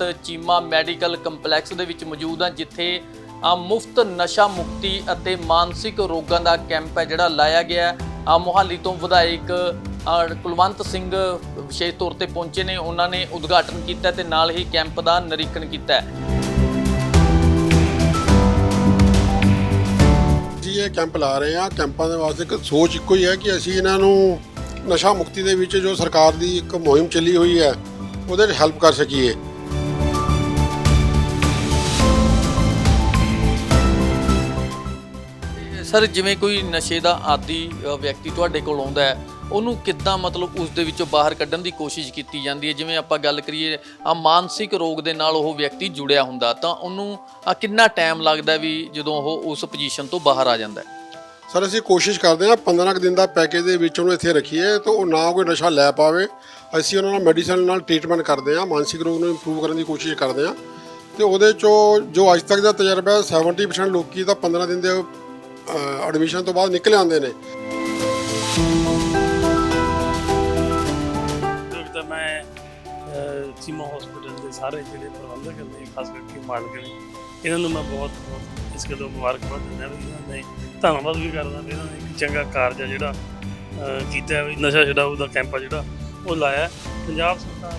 ਵਕਤ Cheema medical complex ਦੇ ਵਿੱਚ ਮੌਜੂਦ ਹਾਂ, ਜਿੱਥੇ ਆ ਮੁਫਤ ਨਸ਼ਾ ਮੁਕਤੀ ਅਤੇ ਮਾਨਸਿਕ ਰੋਗਾਂ ਦਾ ਕੈਂਪ ਹੈ, ਜਿਹੜਾ ਲਾਇਆ ਗਿਆ ਆ ਮੁਹਾਲੀ ਤੋਂ ਵਿਧਾਇਕ ਕੁਲਵੰਤ ਸਿੰਘ ਵਿਸ਼ੇਸ਼ ਤੌਰ ਤੇ ਪਹੁੰਚੇ ਨੇ। ਉਹਨਾਂ ਨੇ ਉਦਘਾਟਨ ਕੀਤਾ ਤੇ ਨਾਲ ਹੀ ਕੈਂਪ ਦਾ ਨਿਰੀਖਣ ਕੀਤਾ ਜੀ, ਇਹ ਕੈਂਪ ਲਾ ਰਹੇ ਆ ਕੈਂਪਾਂ ਦੇ ਵਾਸਤੇ ਇੱਕ ਸੋਚ ਇੱਕੋ ਹੀ ਹੈ ਕਿ ਅਸੀਂ ਇਹਨਾਂ ਨੂੰ ਨਸ਼ਾ ਮੁਕਤੀ ਦੇ ਵਿੱਚ ਜੋ ਸਰਕਾਰ ਦੀ ਇੱਕ ਮੁਹਿੰਮ ਚੱਲੀ ਹੋਈ ਹੈ, ਉਹਦੇ ਵਿੱਚ ਹੈਲਪ ਕਰ ਸਕੀਏ। ਸਰ ਜਿਵੇਂ ਕੋਈ ਨਸ਼ੇ ਦਾ ਆਦੀ ਅ, ਵਿਅਕਤੀ ਤੁਹਾਡੇ ਕੋਲ ਆਉਂਦਾ ਹੈ ਉਹਨੂੰ ਕਿੱਦਾਂ ਮਤਲਬ ਉਸ ਦੇ ਵਿੱਚੋਂ ਬਾਹਰ ਕੱਢਣ ਦੀ ਕੋਸ਼ਿਸ਼ ਕੀਤੀ ਜਾਂਦੀ ਹੈ? ਜਿਵੇਂ ਆਪਾਂ ਗੱਲ ਕਰੀਏ ਆ ਮਾਨਸਿਕ ਰੋਗ ਦੇ ਨਾਲ ਉਹ ਵਿਅਕਤੀ ਜੁੜਿਆ ਹੁੰਦਾ ਤਾਂ ਉਹਨੂੰ ਆ ਕਿੰਨਾ ਟਾਈਮ ਲੱਗਦਾ ਵੀ ਜਦੋਂ ਉਹ ਉਸ ਪੋਜੀਸ਼ਨ ਤੋਂ ਬਾਹਰ ਆ ਜਾਂਦਾ ਹੈ? ਸਰ ਅਸੀਂ ਕੋਸ਼ਿਸ਼ ਕਰਦੇ ਹਾਂ 15 ਕੁ ਦਿਨ ਦਾ ਪੈਕੇਜ ਦੇ ਵਿੱਚ ਉਹਨੂੰ ਇੱਥੇ ਰੱਖੀਏ ਤਾਂ ਉਹ ਨਾ ਕੋਈ ਨਸ਼ਾ ਲੈ ਪਾਵੇ। ਅਸੀਂ ਉਹਨਾਂ ਨਾਲ ਮੈਡੀਸਨ ਨਾਲ ਟ੍ਰੀਟਮੈਂਟ ਕਰਦੇ ਹਾਂ ਮਾਨਸਿਕ ਰੋਗ ਨੂੰ ਇੰਪਰੂਵ ਕਰਨ ਦੀ ਕੋਸ਼ਿਸ਼ ਕਰਦੇ ਹਾਂ। ਤੇ ਉਹਦੇ ਚੋਂ ਜੋ ਅੱਜ ਤੱਕ ਦਾ ਤਜਰਬਾ ਹੈ 70% ਲੋਕੀ ਤਾਂ 15 ਦਿਨ ਦੇ ਐਡਮਿਸ਼ਨ ਤੋਂ ਬਾਅਦ ਨਿਕਲ ਆਉਂਦੇ ਨੇ। ਤਾਂ ਮੈਂ ਅਹ, ਚੀਮਾ ਹਸਪੀਟਲ ਦੇ ਸਾਰੇ ਜਿਹੜੇ ਪ੍ਰਬੰਧਕ ਨੇ ਖਾਸ ਕਰਕੇ ਮਾਲਕ ਨੇ ਇਹਨਾਂ ਨੂੰ ਮੈਂ ਬਹੁਤ ਬਹੁਤ ਇਸ ਗੱਲੋਂ ਮੁਬਾਰਕਬਾਦ ਦਿੰਦਾ ਵੀ ਇਹਨਾਂ ਨੇ ਧੰਨਵਾਦ ਵੀ ਕਰਦਾ ਵੀ ਇਹਨਾਂ ਨੇ ਇੱਕ ਚੰਗਾ ਕਾਰਜ ਆ ਜਿਹੜਾ ਕੀਤਾ ਵੀ ਨਸ਼ਾ ਛਡਾਊ ਦਾ ਕੈਂਪ ਆ ਜਿਹੜਾ ਉਹ ਲਾਇਆ ਪੰਜਾਬ ਸਰਕਾਰ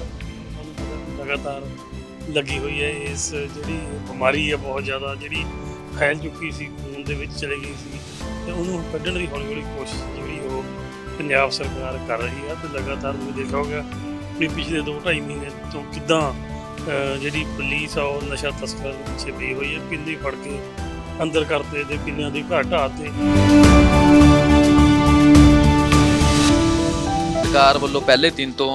ਲਗਾਤਾਰ ਲੱਗੀ ਹੋਈ ਹੈ ਇਸ ਜਿਹੜੀ ਬਿਮਾਰੀ ਹੈ ਬਹੁਤ ਜ਼ਿਆਦਾ ਜਿਹੜੀ ਫੈਲ ਚੁੱਕੀ ਸੀ ਦੇ ਵਿੱਚ ਚਲੀ ਗਈ ਸੀ ਤੇ ਉਹਨੂੰ ਕੱਢਣ ਦੀ ਹੌਲੀ ਹੌਲੀ ਕੋਸ਼ਿਸ਼ ਜਿਹੜੀ ਉਹ ਪੰਜਾਬ ਸਰਕਾਰ ਕਰ ਰਹੀ ਹੈ ਤੇ ਲਗਾਤਾਰ ਤੁਸੀਂ ਦੇਖਿਆ ਹੋਗਾ ਵੀ ਪਿਛਲੇ 2.5 ਮਹੀਨੇ ਤੋਂ ਕਿਦਾਂ ਜਿਹੜੀ ਪੁਲਿਸ ਆ ਉਹ ਨਸ਼ਾ ਤਸਕਰਾਂ ਦੇ ਪਿੱਛੇ ਪਈ ਹੋਈ ਹੈ ਕਿੰਨੀ ਫੜ ਕੇ ਅੰਦਰ ਕਰਤੇ ਤੇ ਕਿੰਨਿਆਂ ਦੀ ਘਾਟ ਤੇ ਸਰਕਾਰ ਵੱਲੋਂ ਪਹਿਲੇ ਦਿਨ ਤੋਂ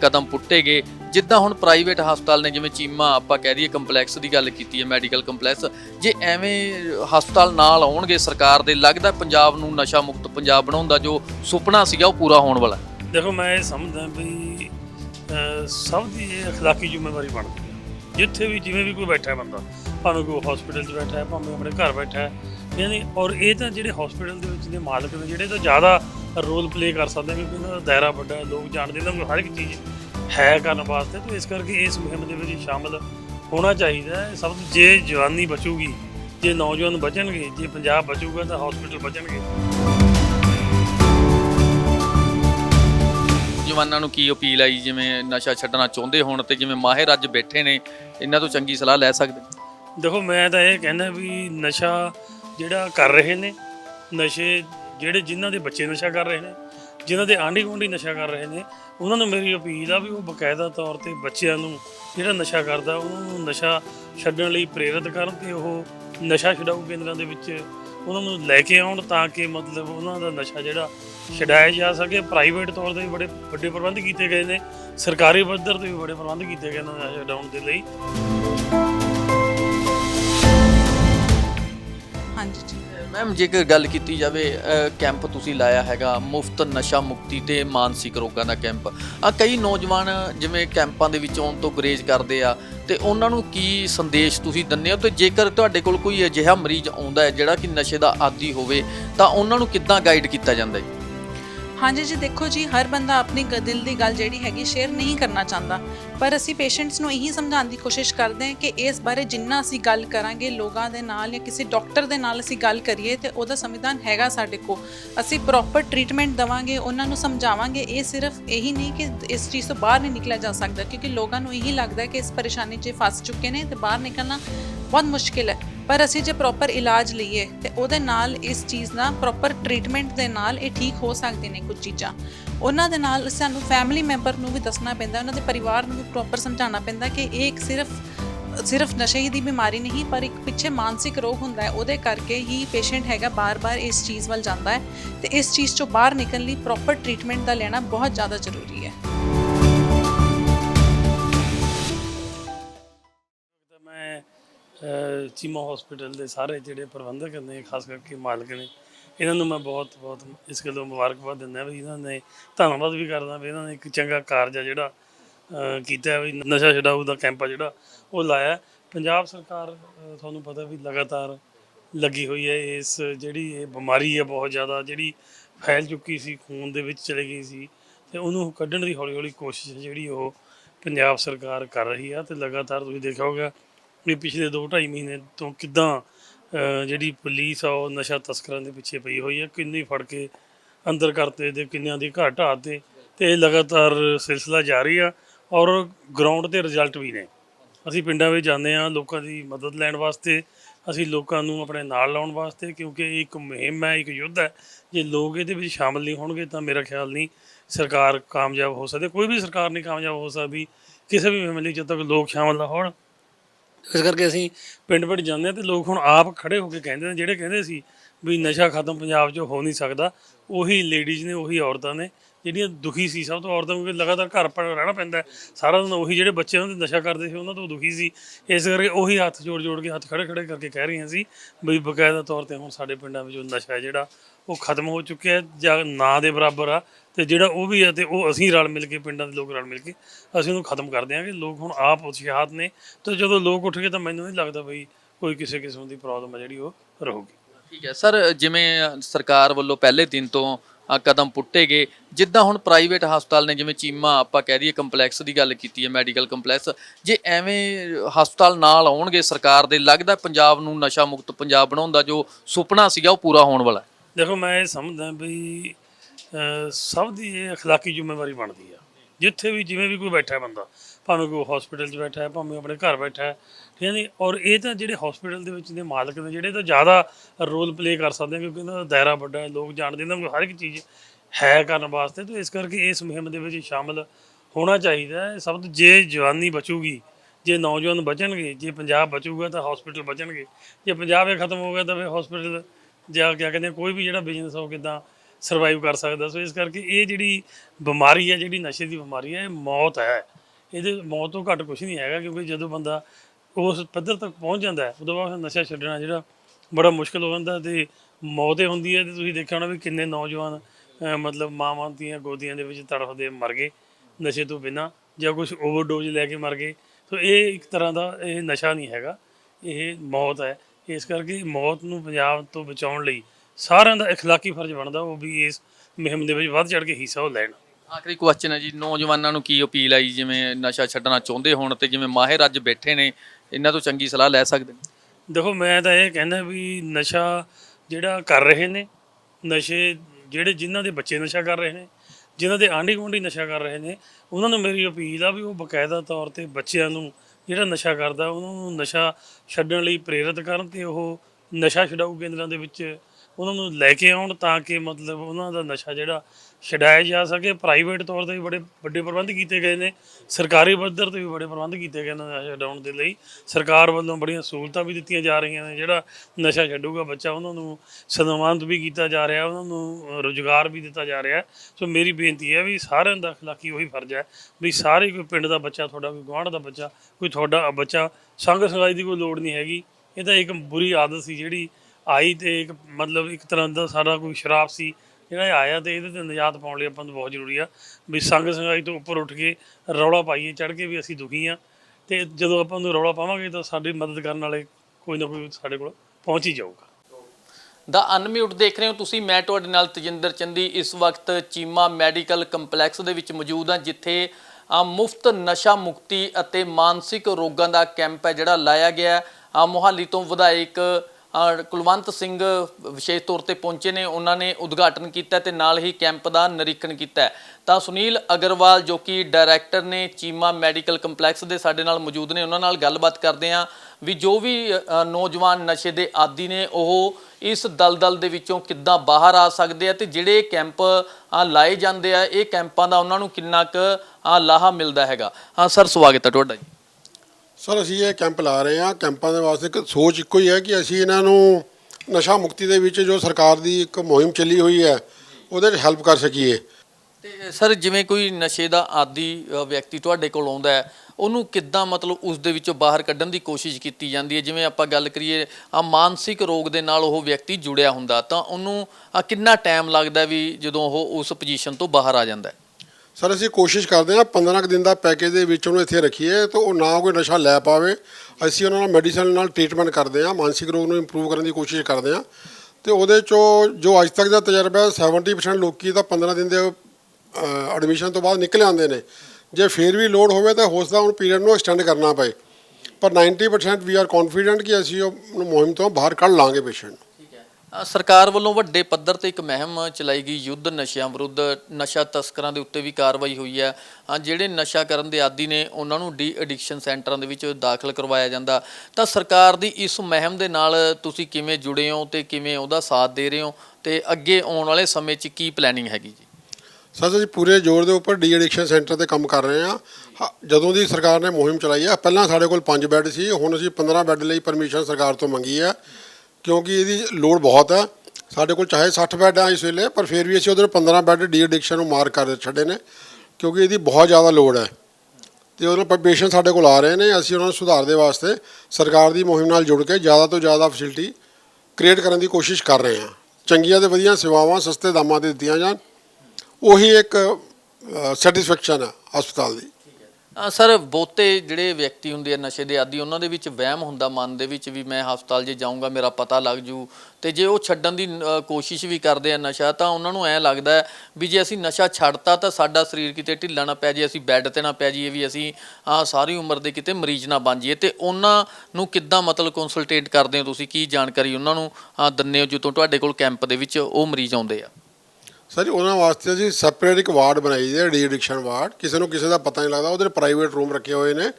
ਕਦਮ ਪੁੱਟੇ ਗਏ। ਜਿੱਦਾਂ ਹੁਣ ਪ੍ਰਾਈਵੇਟ ਹਸਪਤਾਲ ਨੇ, ਜਿਵੇਂ ਚੀਮਾ ਆਪਾਂ ਕਹਿ ਦਈਏ ਕੰਪਲੈਕਸ ਦੀ ਗੱਲ ਕੀਤੀ ਹੈ ਮੈਡੀਕਲ ਕੰਪਲੈਕਸ ਜੇ ਐਵੇਂ ਹਸਪਤਾਲ ਨਾਲ ਆਉਣਗੇ ਸਰਕਾਰ ਦੇ, ਲੱਗਦਾ ਪੰਜਾਬ ਨੂੰ ਨਸ਼ਾ ਮੁਕਤ ਪੰਜਾਬ ਬਣਾਉਣ ਦਾ ਜੋ ਸੁਪਨਾ ਸੀਗਾ, ਉਹ ਪੂਰਾ ਹੋਣ ਵਾਲਾ ਦੇਖੋ, ਮੈਂ ਇਹ ਸਮਝਦਾ ਵੀ ਸਭ ਦੀ ਇਹ ਅਖਲਾਕੀ ਜ਼ਿੰਮੇਵਾਰੀ ਬਣਦੀ ਹੈ। ਜਿੱਥੇ ਵੀ, ਜਿਵੇਂ ਵੀ ਕੋਈ ਬੈਠਾ ਹੈ ਬੰਦਾ, ਭਾਵੇਂ ਕੋਈ ਹਸਪੀਟਲ 'ਚ ਬੈਠਾ ਹੈ, ਭਾਵੇਂ ਆਪਣੇ ਘਰ ਬੈਠਾ ਹੈ, ਯਾਨੀ ਔਰ ਇਹ ਤਾਂ ਜਿਹੜੇ ਹਸਪੀਟਲ ਦੇ ਵਿੱਚ ਦੇ ਮਾਲਕ ਨੇ, ਜਿਹੜੇ ਤਾਂ ਜ਼ਿਆਦਾ ਰੋਲ ਪਲੇ ਕਰ ਸਕਦੇ ਨੇ ਕਿਉਂਕਿ ਇਹਨਾਂ ਦਾ ਦਾਇਰਾ ਵੱਡਾ ਹੈ, ਲੋਕ ਜਾਣਦੇ ਇਹਨਾਂ ਨੂੰ ਹਰ ਇੱਕ ਚੀਜ਼ ਹੈ ਕਰਨ ਵਾਸਤੇ ਤੇ ਇਸ ਕਰਕੇ ਇਸ ਮੁਹਿੰਮ ਦੇ ਵਿੱਚ ਸ਼ਾਮਲ ਹੋਣਾ ਚਾਹੀਦਾ ਹੈ। ਸਭ ਤੋਂ ਜੇ ਜਵਾਨੀ ਬਚੂਗੀ ਜੇ ਨੌਜਵਾਨ ਬਚਣਗੇ ਜੇ ਪੰਜਾਬ ਬਚੂਗਾ ਤਾਂ ਹਸਪੀਟਲ ਬਚਣਗੇ। ਜਵਾਨਾਂ ਨੂੰ ਕੀ ਅਪੀਲ ਆਈ? ਜਿਵੇਂ ਨਸ਼ਾ ਛੱਡਣਾ ਚਾਹੁੰਦੇ ਹੋਣ ਤੇ ਜਿਵੇਂ ਮਾਹਿਰ ਅੱਜ ਬੈਠੇ ਨੇ ਇਹਨਾਂ ਤੋਂ ਚੰਗੀ ਸਲਾਹ ਲੈ ਸਕਦੇ? ਦੇਖੋ ਮੈਂ ਤਾਂ ਇਹ ਕਹਿੰਦਾ ਵੀ ਨਸ਼ਾ ਜਿਹੜਾ ਕਰ ਰਹੇ ਨੇ ਨਸ਼ੇ ਜਿਹੜੇ ਜਿਨ੍ਹਾਂ ਦੇ ਬੱਚੇ ਨਸ਼ਾ ਕਰ ਰਹੇ ਨੇ ਜਿਨ੍ਹਾਂ ਦੇ ਆਂਢੀ ਗੁਆਂਢੀ ਨਸ਼ਾ ਕਰ ਰਹੇ ਨੇ, ਉਹਨਾਂ ਨੂੰ ਮੇਰੀ ਅਪੀਲ ਆ ਵੀ ਉਹ ਬਕਾਇਦਾ ਤੌਰ ਤੇ ਬੱਚਿਆਂ ਨੂੰ ਜਿਹੜਾ ਨਸ਼ਾ ਕਰਦਾ, ਉਹਨਾਂ ਨੂੰ ਨਸ਼ਾ ਛੱਡਣ ਲਈ ਪ੍ਰੇਰਿਤ ਕਰਨ ਤੇ ਉਹ ਨਸ਼ਾ ਛਡਾਊ ਕੇਂਦਰਾਂ ਦੇ ਵਿੱਚ ਉਹਨਾਂ ਨੂੰ ਲੈ ਕੇ ਆਉਣ ਤਾਂ ਕਿ ਮਤਲਬ ਉਹਨਾਂ ਦਾ ਨਸ਼ਾ ਜਿਹੜਾ ਛਡਾਇਆ ਜਾ ਸਕੇ। ਪ੍ਰਾਈਵੇਟ ਤੌਰ ਤੇ ਵੀ ਬੜੇ ਵੱਡੇ ਪ੍ਰਬੰਧ ਕੀਤੇ ਗਏ ਨੇ, ਸਰਕਾਰੀ ਪੱਧਰ ਤੇ ਵੀ ਬੜੇ ਪ੍ਰਬੰਧ ਕੀਤੇ ਗਏ ਨੇ ਨਸ਼ਾ ਛਡਾਉਣ ਦੇ ਲਈ। ਹਾਂਜੀ ਜੀ। ਮੈਮ ਜੇਕਰ ਗੱਲ ਕੀਤੀ ਜਾਵੇ ਕੈਂਪ ਤੁਸੀਂ ਲਾਇਆ ਹੈਗਾ, ਮੁਫਤ ਨਸ਼ਾ ਮੁਕਤੀ ਤੇ ਮਾਨਸਿਕ ਰੋਗਾਂ ਦਾ ਕੈਂਪ। ਆ ਕਈ ਨੌਜਵਾਨ ਜਿਵੇਂ ਕੈਂਪਾਂ ਦੇ ਵਿੱਚ ਆਉਣ ਤੋਂ ਗਰੇਜ ਕਰਦੇ ਆ, ਤੇ ਉਹਨਾਂ ਨੂੰ ਕੀ ਸੰਦੇਸ਼ ਤੁਸੀਂ ਦਿੰਦੇ ਹੋ? ਤੇ ਜੇਕਰ ਤੁਹਾਡੇ ਕੋਲ ਕੋਈ ਅਜਿਹਾ ਮਰੀਜ਼ ਆਉਂਦਾ ਹੈ, ਜਿਹੜਾ ਕਿ ਨਸ਼ੇ ਦਾ ਆਦੀ ਹੋਵੇ, ਤਾਂ ਉਹਨਾਂ ਨੂੰ ਕਿੱਦਾਂ ਗਾਈਡ ਕੀਤਾ ਜਾਂਦਾ ਹੈ? ਹਾਂਜੀ ਜੀ, ਦੇਖੋ ਜੀ, ਹਰ ਬੰਦਾ ਆਪਣੀ ਦਿਲ ਦੀ ਗੱਲ ਜਿਹੜੀ ਹੈਗੀ ਸ਼ੇਅਰ ਨਹੀਂ ਕਰਨਾ ਚਾਹੁੰਦਾ। ਪਰ ਅਸੀਂ ਪੇਸ਼ੈਂਟਸ ਨੂੰ ਇਹੀ ਸਮਝਾਉਣ ਦੀ ਕੋਸ਼ਿਸ਼ ਕਰਦੇ ਹਾਂ ਕਿ ਇਸ ਬਾਰੇ ਜਿੰਨਾ ਅਸੀਂ ਗੱਲ ਕਰਾਂਗੇ ਲੋਕਾਂ ਦੇ ਨਾਲ ਜਾਂ ਕਿਸੇ ਡਾਕਟਰ ਦੇ ਨਾਲ ਅਸੀਂ ਗੱਲ ਕਰੀਏ ਤੇ ਉਹਦਾ ਸੰਵਿਧਾਨ ਹੈਗਾ ਸਾਡੇ ਕੋਲ। ਅਸੀਂ ਪ੍ਰੋਪਰ ਟ੍ਰੀਟਮੈਂਟ ਦਵਾਂਗੇ, ਉਹਨਾਂ ਨੂੰ ਸਮਝਾਵਾਂਗੇ। ਇਹ ਸਿਰਫ ਇਹੀ ਨਹੀਂ ਕਿ ਇਸ ਚੀਜ਼ ਤੋਂ ਬਾਹਰ ਨਹੀਂ ਨਿਕਲਿਆ ਜਾ ਸਕਦਾ, ਕਿਉਂਕਿ ਲੋਕਾਂ ਨੂੰ ਇਹੀ ਲੱਗਦਾ ਕਿ ਇਸ ਪਰੇਸ਼ਾਨੀ 'ਚ ਫਸ ਚੁੱਕੇ ਨੇ ਤੇ ਬਾਹਰ ਨਿਕਲਣਾ ਬਹੁਤ ਮੁਸ਼ਕਿਲ ਹੈ। ਪਰ ਅਸੀਂ ਜੇ ਪ੍ਰੋਪਰ ਇਲਾਜ ਲਈਏ ਤੇ ਉਹਦੇ ਨਾਲ ਇਸ ਚੀਜ਼ ਦਾ ਪ੍ਰੋਪਰ ਟ੍ਰੀਟਮੈਂਟ ਦੇ ਨਾਲ ਇਹ ਠੀਕ ਹੋ ਸਕਦੇ ਨੇ ਕੁਝ ਚੀਜ਼ਾਂ। ਉਹਨਾਂ ਦੇ ਨਾਲ ਸਾਨੂੰ ਫੈਮਿਲੀ ਮੈਂਬਰ ਨੂੰ ਵੀ ਦੱਸਣਾ ਪੈਂਦਾ ਉਹਨਾਂ ਦੇ ਪਰਿਵਾਰ ਨੂੰ ਵੀ ਪ੍ਰੋਪਰ ਸਮਝਾਉਣਾ ਪੈਂਦਾ ਕਿ ਇਹ ਇੱਕ ਸਿਰਫ ਸਿਰਫ ਨਸ਼ੇ ਦੀ ਬਿਮਾਰੀ ਨਹੀਂ ਪਰ ਇੱਕ ਪਿੱਛੇ ਮਾਨਸਿਕ ਰੋਗ ਹੁੰਦਾ ਹੈ ਉਹਦੇ ਕਰਕੇ ਹੀ ਪੇਸ਼ੈਂਟ ਹੈਗਾ ਬਾਰ-ਬਾਰ ਇਸ ਚੀਜ਼ ਵੱਲ ਜਾਂਦਾ ਹੈ ਤੇ ਇਸ ਚੀਜ਼ ਤੋਂ ਬਾਹਰ ਨਿਕਲਣ ਲਈ ਪ੍ਰੋਪਰ ਟ੍ਰੀਟਮੈਂਟ ਦਾ ਲੈਣਾ ਬਹੁਤ ਜ਼ਿਆਦਾ ਜ਼ਰੂਰੀ ਹੈ। ਤਾਂ ਮੈਂ ਅਹ, ਚੀਮਾ ਹਸਪੀਟਲ ਦੇ ਸਾਰੇ ਜਿਹੜੇ ਪ੍ਰਬੰਧਕ ਨੇ ਖਾਸ ਕਰਕੇ ਮਾਲਕ ਨੇ ਇਹਨਾਂ ਨੂੰ ਮੈਂ ਬਹੁਤ ਬਹੁਤ ਇਸ ਗੱਲੋਂ ਮੁਬਾਰਕਬਾਦ ਦਿੰਦਾ ਵੀ ਇਹਨਾਂ ਨੇ ਧੰਨਵਾਦ ਵੀ ਕਰਦਾ ਵੀ ਇਹਨਾਂ ਨੇ ਇੱਕ ਚੰਗਾ ਕਾਰਜ ਆ ਜਿਹੜਾ ਕੀਤਾ ਵੀ ਨਸ਼ਾ ਛਡਾਊ ਦਾ ਕੈਂਪ ਆ ਜਿਹੜਾ, ਉਹ ਲਾਇਆ। ਪੰਜਾਬ ਸਰਕਾਰ ਤੁਹਾਨੂੰ ਪਤਾ ਵੀ ਲਗਾਤਾਰ ਲੱਗੀ ਹੋਈ ਹੈ। ਇਸ ਜਿਹੜੀ ਇਹ ਬਿਮਾਰੀ ਹੈ ਬਹੁਤ ਜ਼ਿਆਦਾ, ਜਿਹੜੀ ਫੈਲ ਚੁੱਕੀ ਸੀ, ਖੂਨ ਦੇ ਵਿੱਚ ਚਲੇ ਗਈ ਸੀ, ਤੇ ਉਹਨੂੰ ਕੱਢਣ ਦੀ ਹੌਲੀ ਹੌਲੀ ਕੋਸ਼ਿਸ਼ ਜਿਹੜੀ ਉਹ ਪੰਜਾਬ ਸਰਕਾਰ ਕਰ ਰਹੀ ਆ। ਤੇ ਲਗਾਤਾਰ ਤੁਸੀਂ ਦੇਖਿਆ ਹੋਗਾ ਵੀ ਪਿਛਲੇ 2.5 ਮਹੀਨੇ ਤੋਂ ਕਿਦਾਂ ਜਿਹੜੀ ਪੁਲਿਸ ਆ, ਉਹ ਨਸ਼ਾ ਤਸਕਰਾਂ ਦੇ ਪਿੱਛੇ ਪਈ ਹੋਈ ਆ। ਕਿੰਨੀ ਫੜ ਕੇ ਅੰਦਰ ਕਰਤੇ ਤੇ ਕਿੰਨਿਆਂ ਦੀ ਘਰ ਢਾਹ ਤੇ ਤੇ ਇਹ ਲਗਾਤਾਰ ਸਿਲਸਿਲਾ ਜਾਰੀ ਆ ਔਰ ਗਰਾਊਂਡ ਤੇ ਰਿਜ਼ਲਟ ਵੀ ਨੇ। ਅਸੀਂ ਪਿੰਡਾਂ ਵਿੱਚ ਜਾਂਦੇ ਆ ਲੋਕਾਂ ਦੀ ਮਦਦ ਲੈਣ ਵਾਸਤੇ। ਅਸੀਂ ਲੋਕਾਂ ਨੂੰ ਆਪਣੇ ਨਾਲ ਲਾਉਣ ਵਾਸਤੇ, ਕਿਉਂਕਿ ਇਹ ਇੱਕ ਮੁਹਿੰਮ ਹੈ, ਇੱਕ ਯੁੱਧ ਹੈ। ਜੇ ਲੋਕ ਇਹਦੇ ਵਿੱਚ ਸ਼ਾਮਲ ਨਹੀਂ ਹੋਣਗੇ ਤਾਂ ਮੇਰਾ ਖਿਆਲ ਨਹੀਂ ਸਰਕਾਰ ਕਾਮਯਾਬ ਹੋ ਸਕਦੀ। ਕੋਈ ਵੀ ਸਰਕਾਰ ਨਹੀਂ ਕਾਮਯਾਬ ਹੋ ਸਕਦੀ, ਕਿਸੇ ਵੀ ਮੁਹਿੰਮ ਲਈ ਜਦ ਤੱਕ ਲੋਕ ਸ਼ਾਮਲ ਨਾ ਹੋਣ। ਇਸ ਕਰਕੇ ਅਸੀਂ ਪਿੰਡ ਪਿੰਡ ਜਾਂਦੇ ਹਾਂ ਤੇ ਲੋਕ ਹੁਣ ਆਪ ਖੜੇ ਹੋ ਕੇ ਕਹਿੰਦੇ ਨੇ, ਜਿਹੜੇ ਕਹਿੰਦੇ ਸੀ ਵੀ ਨਸ਼ਾ ਖਤਮ ਪੰਜਾਬ 'ਚ ਹੋ ਨਹੀਂ ਸਕਦਾ, ਉਹੀ ਲੇਡੀਜ਼ ਨੇ, ਉਹੀ ਔਰਤਾਂ ਨੇ ਜਿਹੜੀਆਂ ਦੁਖੀ ਸੀ, ਸਭ ਤੋਂ ਔਰਤਾਂ ਕਿਉਂਕਿ ਲਗਾਤਾਰ ਘਰ ਪਰ ਰਹਿਣਾ ਪੈਂਦਾ ਸਾਰਾ ਦਿਨ ਉਹੀ ਜਿਹੜੇ ਬੱਚੇ ਉਹਨਾਂ ਦੇ ਨਸ਼ਾ ਕਰਦੇ ਸੀ, ਉਹਨਾਂ ਤੋਂ ਦੁਖੀ ਸੀ। ਇਸ ਕਰਕੇ ਉਹੀ ਹੱਥ ਜੋੜ ਜੋੜ ਕੇ ਹੱਥ ਖੜੇ ਖੜੇ ਕਰਕੇ ਕਹਿ ਰਹੀਆਂ ਸੀ ਵੀ ਬਕਾਇਦਾ ਤੌਰ ਤੇ ਹੁਣ ਸਾਡੇ ਪਿੰਡਾਂ ਵਿੱਚ ਨਸ਼ਾ ਹੈ ਜਿਹੜਾ, ਉਹ ਖਤਮ ਹੋ ਚੁੱਕਿਆ ਹੈ ਜਾਂ ਨਾ ਦੇ ਬਰਾਬਰ ਆ। ਤੇ ਜਿਹੜਾ ਉਹ ਵੀ ਹੈ ਤੇ ਉਹ ਅਸੀਂ ਰਲ ਮਿਲ ਕੇ, ਪਿੰਡਾਂ ਦੇ ਲੋਕ ਰਲ ਮਿਲ ਕੇ ਅਸੀਂ ਉਹਨੂੰ ਖਤਮ ਕਰ ਦਿਆਂਗੇ। ਲੋਕ ਹੁਣ ਆਪ ਉਤਸ਼ਾਹਤ ਨੇ ਤੇ ਜਦੋਂ ਲੋਕ ਉੱਠ ਗਏ ਤਾਂ ਮੈਨੂੰ ਨਹੀਂ ਲੱਗਦਾ ਬਈ ਕੋਈ ਕਿਸੇ ਕਿਸਮ ਦੀ ਪ੍ਰੋਬਲਮ ਹੈ ਜਿਹੜੀ ਉਹ ਰਹੂਗੀ। ਠੀਕ ਹੈ। ਸਰ, ਜਿਵੇਂ ਸਰਕਾਰ ਵੱਲੋਂ ਪਹਿਲੇ ਦਿਨ ਤੋਂ ਕਦਮ ਪੁੱਟੇ ਗਏ ਜਿੱਦਾਂ ਹੁਣ ਪ੍ਰਾਈਵੇਟ ਹਸਪਤਾਲ ਨੇ ਜਿਵੇਂ ਚੀਮਾ ਆਪਾਂ ਕਹਿ ਦਈਏ ਕੰਪਲੈਕਸ ਦੀ ਗੱਲ ਕੀਤੀ ਹੈ ਮੈਡੀਕਲ ਕੰਪਲੈਕਸ ਜੇ ਐਵੇਂ ਹਸਪਤਾਲ ਨਾਲ ਆਉਣਗੇ ਸਰਕਾਰ ਦੇ ਲੱਗਦਾ ਪੰਜਾਬ ਨੂੰ ਨਸ਼ਾ ਮੁਕਤ ਪੰਜਾਬ ਬਣਾਉਣ ਦਾ ਜੋ ਸੁਪਨਾ ਸੀਗਾ ਉਹ ਪੂਰਾ ਹੋਣ ਵਾਲਾ ਹੈ ਦੇਖੋ ਮੈਂ ਇਹ ਸਮਝਦਾ ਵੀ ਅਹ, ਸਭ ਦੀ ਇਹ اخلاقی ਜ਼ਿੰਮੇਵਾਰੀ ਬਣਦੀ ਆ ਜਿੱਥੇ ਵੀ ਜਿਵੇਂ ਵੀ ਕੋਈ ਬੈਠਾ ਹੈ ਬੰਦਾ, ਭਾਵੇਂ ਕੋਈ ਹਸਪੀਟਲ 'ਚ ਬੈਠਾ ਹੈ, ਭਾਵੇਂ ਆਪਣੇ ਘਰ ਬੈਠਾ ਹੈ, ਠੀਕ ਹੈ ਜੀ? ਔਰ ਇਹ ਤਾਂ ਜਿਹੜੇ ਹਸਪੀਟਲ ਦੇ ਵਿੱਚ ਦੇ ਮਾਲਕ ਨੇ, ਜਿਹੜੇ ਤਾਂ ਜ਼ਿਆਦਾ ਰੋਲ ਪਲੇ ਕਰ ਸਕਦੇ ਆ ਕਿਉਂਕਿ ਇਹਨਾਂ ਦਾ ਦਾਇਰਾ ਵੱਡਾ ਹੈ, ਲੋਕ ਜਾਣਦੇ ਇਹਨਾਂ ਨੇ ਹਰ ਇੱਕ ਚੀਜ਼ ਹੈ ਕਰਨ ਵਾਸਤੇ, ਤਾਂ ਇਸ ਕਰਕੇ ਇਸ ਮੁਹਿੰਮ ਦੇ ਵਿੱਚ ਸ਼ਾਮਲ ਹੋਣਾ ਚਾਹੀਦਾ ਹੈ। ਸਭ ਤੋਂ ਜੇ ਜਵਾਨੀ ਬਚੂਗੀ, ਜੇ ਨੌਜਵਾਨ ਬਚਣਗੇ, ਜੇ ਪੰਜਾਬ ਬਚੂਗਾ ਤਾਂ ਹਸਪੀਟਲ ਬਚਣਗੇ, ਜੇ ਪੰਜਾਬ ਇਹ ਖਤਮ ਹੋ ਗਿਆ ਤਾਂ ਫਿਰ ਹਸਪੀਟਲ ਜਾਂ ਕਿਆ ਕਹਿੰਦੇ ਕੋਈ ਵੀ ਜਿਹੜਾ ਬਿਜ਼ਨਸ ਹੋ ਕਿਦਾਂ ਸਰਵਾਈਵ ਕਰ ਸਕਦਾ। ਸੋ ਇਸ ਕਰਕੇ ਇਹ ਜਿਹੜੀ ਬਿਮਾਰੀ ਹੈ, ਜਿਹੜੀ ਨਸ਼ੇ ਦੀ ਬਿਮਾਰੀ ਹੈ, ਇਹ ਮੌਤ ਹੈ। ਇਹਦੇ ਮੌਤ ਤੋਂ ਘੱਟ ਕੁਝ ਨਹੀਂ ਹੈਗਾ, ਕਿਉਂਕਿ ਜਦੋਂ ਬੰਦਾ ਉਸ ਪੱਧਰ ਤੱਕ ਪਹੁੰਚ ਜਾਂਦਾ ਹੈ, ਉਦੋਂ ਬਾਅਦ ਨਸ਼ਾ ਛੱਡਣਾ ਜਿਹੜਾ ਬੜਾ ਮੁਸ਼ਕਲ ਹੋ ਜਾਂਦਾ ਤੇ ਮੌਤ ਹੁੰਦੀ ਹੈ। ਤੇ ਤੁਸੀਂ ਦੇਖਿਆ ਹੋਣਾ ਵੀ ਕਿੰਨੇ ਨੌਜਵਾਨ ਮਤਲਬ ਮਾਵਾਂ ਦੀਆਂ ਗੋਦੀਆਂ ਦੇ ਵਿੱਚ ਤੜਫਦੇ ਮਰ ਗਏ ਨਸ਼ੇ ਤੋਂ ਬਿਨਾਂ, ਜਾਂ ਕੁਝ ਓਵਰਡੋਜ਼ ਲੈ ਕੇ ਮਰ ਗਏ। ਸੋ ਇਹ ਇੱਕ ਤਰ੍ਹਾਂ ਦਾ ਇਹ ਨਸ਼ਾ ਨਹੀਂ ਹੈਗਾ, ਇਹ ਮੌਤ ਹੈ। ਇਸ ਕਰਕੇ ਮੌਤ ਨੂੰ ਪੰਜਾਬ ਤੋਂ ਬਚਾਉਣ ਲਈ ਸਾਰਿਆਂ ਦਾ اخلاقی ਫਰਜ਼ ਬਣਦਾ ਉਹ ਵੀ ਇਸ ਮੁਹਿੰਮ ਦੇ ਵਿੱਚ ਵੱਧ ਚੜ ਕੇ ਹਿੱਸਾ ਉਹ ਲੈਣ ਆਖਰੀ ਕੁਐਸਚਨ ਹੈ ਜੀ ਨੌਜਵਾਨਾਂ ਨੂੰ ਕੀ ਅਪੀਲ ਆਈ ਜਿਵੇਂ ਨਸ਼ਾ ਛੱਡਣਾ ਚਾਹੁੰਦੇ ਹੋਣ ਤੇ ਜਿਵੇਂ ਮਾਹਿਰ ਅੱਜ ਬੈਠੇ ਨੇ ਇਹਨਾਂ ਤੋਂ ਚੰਗੀ ਸਲਾਹ ਲੈ ਸਕਦੇ ਨੇ ਦੇਖੋ ਮੈਂ ਤਾਂ ਇਹ ਕਹਿੰਦਾ ਵੀ ਨਸ਼ਾ ਜਿਹੜਾ ਕਰ ਰਹੇ ਨੇ ਨਸ਼ੇ ਜਿਹੜੇ ਜਿਨ੍ਹਾਂ ਦੇ ਬੱਚੇ ਨਸ਼ਾ ਕਰ ਰਹੇ ਨੇ ਜਿਨ੍ਹਾਂ ਦੇ ਆਂਢੀ ਗੁਆਂਢੀ ਨਸ਼ਾ ਕਰ ਰਹੇ ਨੇ ਉਹਨਾਂ ਨੂੰ ਮੇਰੀ ਅਪੀਲ ਆ ਵੀ ਉਹ ਬਕਾਇਦਾ ਤੌਰ ਤੇ ਬੱਚਿਆਂ ਨੂੰ ਜਿਹੜਾ ਨਸ਼ਾ ਕਰਦਾ ਉਹਨਾਂ ਨੂੰ ਨਸ਼ਾ ਛੱਡਣ ਲਈ ਪ੍ਰੇਰਿਤ ਕਰਨ ਤੇ ਉਹ ਨਸ਼ਾ ਛਡਾਊ ਕੇਂਦਰਾਂ ਦੇ ਵਿੱਚ ਉਹਨਾਂ ਨੂੰ ਲੈ ਕੇ ਆਉਣ ਤਾਂ ਕਿ ਮਤਲਬ ਉਹਨਾਂ ਦਾ ਨਸ਼ਾ ਜਿਹੜਾ ਛਡਾਇਆ ਜਾ ਸਕੇ। ਪ੍ਰਾਈਵੇਟ ਤੌਰ ਤੇ ਵੀ ਬੜੇ ਵੱਡੇ ਪ੍ਰਬੰਧ ਕੀਤੇ ਗਏ ਨੇ। ਸਰਕਾਰੀ ਪੱਧਰ ਤੇ ਵੀ ਬੜੇ ਪ੍ਰਬੰਧ ਕੀਤੇ ਗਏ ਨੇ ਨਸ਼ਾ ਛਡਾਉਣ ਦੇ ਲਈ। ਸਰਕਾਰ ਵੱਲੋਂ ਬੜੀਆਂ ਸਹੂਲਤਾਂ ਵੀ ਦਿੱਤੀਆਂ ਜਾ ਰਹੀਆਂ ਨੇ। ਜਿਹੜਾ ਨਸ਼ਾ ਛੱਡੂਗਾ ਬੱਚਾ, ਉਹਨਾਂ ਨੂੰ ਸਨਮਾਨਿਤ ਵੀ ਕੀਤਾ ਜਾ ਰਿਹਾ, ਉਹਨਾਂ ਨੂੰ ਰੋਜ਼ਗਾਰ ਵੀ ਦਿੱਤਾ ਜਾ ਰਿਹਾ। ਸੋ ਮੇਰੀ ਬੇਨਤੀ ਹੈ ਵੀ ਸਾਰਿਆਂ ਦਾ ਅਖਲਾਕੀ ਉਹੀ ਫਰਜ਼ ਹੈ ਵੀ ਸਾਰੇ ਕੋਈ ਪਿੰਡ ਦਾ ਬੱਚਾ, ਤੁਹਾਡਾ ਕੋਈ ਗਵਾਂਢ ਦਾ ਬੱਚਾ, ਕੋਈ ਤੁਹਾਡਾ ਬੱਚਾ ਸੰਗ ਸਗਾਈ ਦੀ ਕੋਈ ਲੋੜ ਨਹੀਂ ਹੈਗੀ। ਇਹ ਤਾਂ ਇੱਕ ਬੁਰੀ ਆਦਤ ਸੀ ਜਿਹੜੀ ਆਈ ਤੇ ਇੱਕ ਮਤਲਬ ਇੱਕ ਤਰ੍ਹਾਂ ਦਾ ਸਾਡਾ ਕੋਈ ਸ਼ਰਾਬ ਸੀ, ਜਿਹੜਾ ਇਹ ਆਇਆ ਤੇ ਇਹਦੇ ਤੇ ਨਿਜਾਤ ਪਾਉਣ ਲਈ ਆਪਾਂ ਨੂੰ ਬਹੁਤ ਜ਼ਰੂਰੀ ਆ ਵੀ ਸੰਗ ਸੰਗਾਈ ਤੋਂ ਉੱਪਰ ਉੱਠ ਕੇ ਰੌਲਾ ਪਾਈਏ ਚੜ ਕੇ ਵੀ ਅਸੀਂ ਦੁਖੀ ਆ ਤੇ ਜਦੋਂ ਆਪਾਂ ਨੂੰ ਰੌਲਾ ਪਾਵਾਂਗੇ ਤਾਂ ਸਾਡੀ ਮਦਦ ਕਰਨ ਵਾਲੇ ਕੋਈ ਨਾ ਕੋਈ ਸਾਡੇ ਕੋਲ ਪਹੁੰਚ ਹੀ ਜਾਊਗਾ ਦਾ ਅਨਮਿਊਟ ਦੇਖ ਰਹੇ ਹੋ ਤੁਸੀਂ, ਮੈਂ ਤੁਹਾਡੇ ਨਾਲ ਤਜਿੰਦਰ ਚੰਦੀ ਇਸ ਵਕਤ ਚੀਮਾ ਮੈਡੀਕਲ ਕੰਪਲੈਕਸ ਦੇ ਵਿੱਚ ਮੌਜੂਦ ਹਾਂ ਜਿੱਥੇ ਆ ਮੁਫਤ ਨਸ਼ਾ ਮੁਕਤੀ ਅਤੇ ਮਾਨਸਿਕ ਰੋਗਾਂ ਦਾ ਕੈਂਪ ਹੈ ਜਿਹੜਾ ਲਾਇਆ ਗਿਆ ਹੈ। ਆ ਮੁਹਾਲੀ ਤੋਂ ਵਿਧਾਇਕ ਕੁਲਵੰਤ ਸਿੰਘ ਵਿਸ਼ੇਸ਼ ਤੌਰ ਤੇ ਪਹੁੰਚੇ ਨੇ, ਉਹਨਾਂ ਨੇ ਉਦਘਾਟਨ ਕੀਤਾ ਤੇ ਨਾਲ ਹੀ ਕੈਂਪ ਦਾ ਨਿਰੀਖਣ ਕੀਤਾ। ਤਾਂ ਸੁਨੀਲ ਅਗਰਵਾਲ ਜੋ ਕਿ ਡਾਇਰੈਕਟਰ ਨੇ ਚੀਮਾ ਮੈਡੀਕਲ ਕੰਪਲੈਕਸ ਦੇ ਸਾਡੇ ਨਾਲ ਮੌਜੂਦ ਨੇ, ਉਹਨਾਂ ਨਾਲ ਗੱਲਬਾਤ ਕਰਦੇ ਹਾਂ ਵੀ ਜੋ ਵੀ ਨੌਜਵਾਨ ਨਸ਼ੇ ਦੇ ਆਦੀ ਨੇ, ਉਹ ਇਸ ਦਲਦਲ ਦੇ ਵਿੱਚੋਂ ਕਿੱਦਾਂ ਬਾਹਰ ਆ ਸਕਦੇ ਆ ਤੇ ਜਿਹੜੇ ਕੈਂਪ ਲਾਏ ਜਾਂਦੇ ਆ, ਇਹ ਕੈਂਪਾਂ ਦਾ ਉਹਨਾਂ ਨੂੰ ਕਿੰਨਾ ਕੁ ਲਾਹਾ ਮਿਲਦਾ ਹੈਗਾ। ਹਾਂ, ਸਰ, ਸਵਾਗਤ ਹੈ ਤੁਹਾਡਾ ਜੀ। ਸਰ, ਅਸੀਂ ਇਹ ਕੈਂਪ ਲਾ ਰਹੇ ਹਾਂ। ਕੈਂਪਾਂ ਦੇ ਵਾਸਤੇ ਇੱਕ ਸੋਚ ਇੱਕੋ ਹੀ ਹੈ ਕਿ ਅਸੀਂ ਇਹਨਾਂ ਨੂੰ ਨਸ਼ਾ ਮੁਕਤੀ ਦੇ ਵਿੱਚ ਜੋ ਸਰਕਾਰ ਦੀ ਇੱਕ ਮੁਹਿੰਮ ਚੱਲੀ ਹੋਈ ਹੈ, ਉਹਦੇ 'ਚ ਹੈਲਪ ਕਰ ਸਕੀਏ। ਤੇ ਸਰ, ਜਿਵੇਂ ਕੋਈ ਨਸ਼ੇ ਦਾ ਆਦੀ ਵਿਅਕਤੀ ਤੁਹਾਡੇ ਕੋਲ ਆਉਂਦਾ ਹੈ, ਉਹਨੂੰ ਕਿੱਦਾਂ ਮਤਲਬ ਉਸ ਦੇ ਵਿੱਚੋਂ ਬਾਹਰ ਕੱਢਣ ਦੀ ਕੋਸ਼ਿਸ਼ ਕੀਤੀ ਜਾਂਦੀ ਹੈ? ਜਿਵੇਂ ਆਪਾਂ ਗੱਲ ਕਰੀਏ ਆ ਮਾਨਸਿਕ ਰੋਗ ਦੇ ਨਾਲ ਉਹ ਵਿਅਕਤੀ ਜੁੜਿਆ ਹੁੰਦਾ, ਤਾਂ ਉਹਨੂੰ ਕਿੰਨਾ ਟਾਈਮ ਲੱਗਦਾ ਵੀ ਜਦੋਂ ਉਹ ਉਸ ਪੋਜੀਸ਼ਨ ਤੋਂ ਬਾਹਰ ਆ ਜਾਂਦਾ ਹੈ? ਸਰ, ਅਸੀਂ ਕੋਸ਼ਿਸ਼ ਕਰਦੇ ਹਾਂ 15 ਕੁ ਦਿਨ ਦਾ ਪੈਕੇਜ ਦੇ ਵਿੱਚ ਉਹਨੂੰ ਇੱਥੇ ਰੱਖੀਏ ਤਾਂ ਉਹ ਨਾ ਕੋਈ ਨਸ਼ਾ ਲੈ ਪਾਵੇ। ਅਸੀਂ ਉਹਨਾਂ ਨਾਲ ਮੈਡੀਸਨ ਨਾਲ ਟ੍ਰੀਟਮੈਂਟ ਕਰਦੇ ਹਾਂ, ਮਾਨਸਿਕ ਰੋਗ ਨੂੰ ਇੰਪਰੂਵ ਕਰਨ ਦੀ ਕੋਸ਼ਿਸ਼ ਕਰਦੇ ਹਾਂ। ਤੇ ਉਹਦੇ ਚੋਂ ਜੋ ਅੱਜ ਤੱਕ ਦਾ ਤਜਰਬਾ ਹੈ 70% ਲੋਕੀ ਤਾਂ 15 ਦਿਨ ਦੇ ਐਡਮਿਸ਼ਨ ਤੋਂ ਬਾਅਦ ਨਿਕਲ ਆਉਂਦੇ ਨੇ। ਜੇ ਫੇਰ ਵੀ ਲੋਡ ਹੋਵੇ ਤਾਂ ਹੋ ਸਕਦਾ ਹੁਣ ਪੀਰੀਅਡ ਨੂੰ ਐਕਸਟੈਂਡ ਕਰਨਾ ਪਏ। ਪਰ 90% ਵੀ ਆਰ ਕੌਨਫੀਡੈਂਟ ਕਿ ਅਸੀਂ ਉਹ ਮੁਹਿੰਮ ਤੋਂ ਬਾਹਰ ਕੱਢ ਲਾਂਗੇ ਪੇਸ਼ੈਂਟ ਸਰਕਾਰ ਵੱਲੋਂ ਵੱਡੇ ਪੱਧਰ ਤੇ ਇੱਕ ਮਹਿਮ ਚਲਾਈ ਗਈ ਯੁੱਧ ਨਸ਼ਿਆਂ ਵਿਰੁੱਧ, ਨਸ਼ਾ ਤਸਕਰਾਂ ਦੇ ਉੱਤੇ ਵੀ ਕਾਰਵਾਈ ਹੋਈ ਹੈ। ਜਿਹੜੇ ਨਸ਼ਾ ਕਰਨ ਦੇ ਆਦੀ ਨੇ, ਉਹਨਾਂ ਨੂੰ ਡੀ ਐਡਿਕਸ਼ਨ ਸੈਂਟਰਾਂ ਦੇ ਵਿੱਚ ਦਾਖਲ ਕਰਵਾਇਆ ਜਾਂਦਾ। ਤਾਂ ਸਰਕਾਰ ਦੀ ਇਸ ਮੁਹਿੰਮ ਦੇ ਨਾਲ ਤੁਸੀਂ ਕਿਵੇਂ ਜੁੜੇ ਹੋ ਤੇ ਕਿਵੇਂ ਉਹਦਾ ਸਾਥ ਦੇ ਰਹੇ ਹੋ ਤੇ ਅੱਗੇ ਆਉਣ ਵਾਲੇ ਸਮੇਂ 'ਚ ਕੀ ਪਲੈਨਿੰਗ ਹੈਗੀ ਜੀ? ਸਰ, ਅਸੀਂ ਪੂਰੇ ਜ਼ੋਰ ਦੇ ਉੱਪਰ ਡੀ ਐਡਿਕਸ਼ਨ ਸੈਂਟਰ ਤੇ ਕੰਮ ਕਰ ਰਹੇ ਹਾਂ। ਹ- ਜਦੋਂ ਦੀ ਸਰਕਾਰ ਨੇ ਮੁਹਿੰਮ ਚਲਾਈ ਹੈ ਪਹਿਲਾਂ ਸਾਡੇ ਕੋਲ 5 ਬੈੱਡ ਸੀ, ਹੁਣ ਅਸੀਂ 15 ਬੈੱਡ ਲਈ ਪਰਮਿਸ਼ਨ ਸਰਕਾਰ ਤੋਂ ਮੰਗੀ ਹੈ ਕਿਉਂਕਿ ਇਹਦੀ ਲੋੜ ਬਹੁਤ ਹੈ ਸਾਡੇ ਕੋਲ ਚਾਹੇ 60 ਬੈੱਡ ਆ ਇਸ ਵੇਲੇ, ਪਰ ਫਿਰ ਵੀ ਅਸੀਂ ਉਧਰ 15 ਬੈੱਡ ਡੀ ਐਡਿਕਸ਼ਨ ਨੂੰ ਮਾਰ ਕਰ ਛੱਡੇ ਨੇ, ਕਿਉਂਕਿ ਇਹਦੀ ਬਹੁਤ ਜ਼ਿਆਦਾ ਲੋੜ ਹੈ। ਤੇ ਉਹਨਾਂ ਪਰ ਪੇਸ਼ੈਂਟ ਸਾਡੇ ਕੋਲ ਆ ਰਹੇ ਨੇ, ਅਸੀਂ ਉਹਨਾਂ ਨੂੰ ਸੁਧਾਰ ਦੇ ਵਾਸਤੇ ਸਰਕਾਰ ਦੀ ਮੁਹਿੰਮ ਨਾਲ ਜੁੜ ਕੇ ਜ਼ਿਆਦਾ ਤੋਂ ਜ਼ਿਆਦਾ ਫੈਸਿਲਿਟੀ ਕ੍ਰੀਏਟ ਕਰਨ ਦੀ ਕੋਸ਼ਿਸ਼ ਕਰ ਰਹੇ ਹਾਂ। ਚੰਗੀਆਂ ਤੇ ਵਧੀਆ ਸੇਵਾਵਾਂ, ਸਸਤੇ ਦਾਮਾਂ ਤੇ ਦਿੱਤੀਆਂ ਜਾਣ। ਉਹੀ ਇੱਕ ਸੈਟੀਸਫੈਕਸ਼ਨ ਹੈ ਹਸਪਤਾਲ ਦੀ। ਅ, ਸਰ ਬਹੁਤੇ ਜਿਹੜੇ ਵਿਅਕਤੀ ਹੁੰਦੇ ਆ ਨਸ਼ੇ ਦੇ ਆਦੀ ਉਹਨਾਂ ਦੇ ਵਿੱਚ ਵਹਿਮ ਹੁੰਦਾ ਮਨ ਦੇ ਵਿੱਚ ਵੀ ਮੈਂ ਹਸਪਤਾਲ ਜੇ ਜਾਊਂਗਾ ਮੇਰਾ ਪਤਾ ਲੱਗ ਜੂ। ਤੇ ਜੇ ਉਹ ਛੱਡਣ ਦੀ ਅ, ਕੋਸ਼ਿਸ਼ ਵੀ ਕਰਦੇ ਆ ਨਸ਼ਾ ਤਾਂ ਉਹਨਾਂ ਨੂੰ ਐ ਲੱਗਦਾ ਹੈ ਵੀ ਜੇ ਅਸੀਂ ਨਸ਼ਾ ਛੱਡਤਾ ਤਾਂ ਸਾਡਾ ਸਰੀਰ ਕਿਤੇ ਢਿੱਲਾ ਨਾ ਪੈ ਜੇ ਅਸੀਂ ਬੈੱਡ ਤੇ ਨਾ ਪੈ ਜਾਈਏ ਵੀ ਅਸੀਂ ਆ ਸਾਰੀ ਉਮਰ ਦੇ ਕਿਤੇ ਮਰੀਜ਼ ਨਾ ਬਣ ਜਾਈਏ। ਤੇ ਉਹਨਾਂ ਨੂੰ ਕਿੱਦਾਂ ਮਤਲਬ ਕੰਸਲਟੇਟ ਕਰਦੇ ਹੋ ਤੁਸੀਂ? ਕੀ ਜਾਣਕਾਰੀ ਉਹਨਾਂ ਨੂੰ ਅ, ਦਿੰਦੇ ਹੋ ਜਦੋਂ ਤੁਹਾਡੇ ਕੋਲ ਕੈਂਪ ਦੇ ਵਿੱਚ ਉਹ ਮਰੀਜ਼ ਆਉਂਦੇ ਆ? ਸਰ ਉਹਨਾਂ ਵਾਸਤੇ ਅਸੀਂ ਸੈਪਰੇਟ ਇੱਕ ਵਾਰਡ ਬਣਾਈ ਹੈ ਡੀ ਐਡਿਕਸ਼ਨ ਵਾਰਡ। ਕਿਸੇ ਨੂੰ ਕਿਸੇ ਦਾ ਪਤਾ ਨਹੀਂ ਲੱਗਦਾ, ਉਹਦੇ ਪ੍ਰਾਈਵੇਟ ਰੂਮ ਰੱਖੇ ਹੋਏ ਨੇ।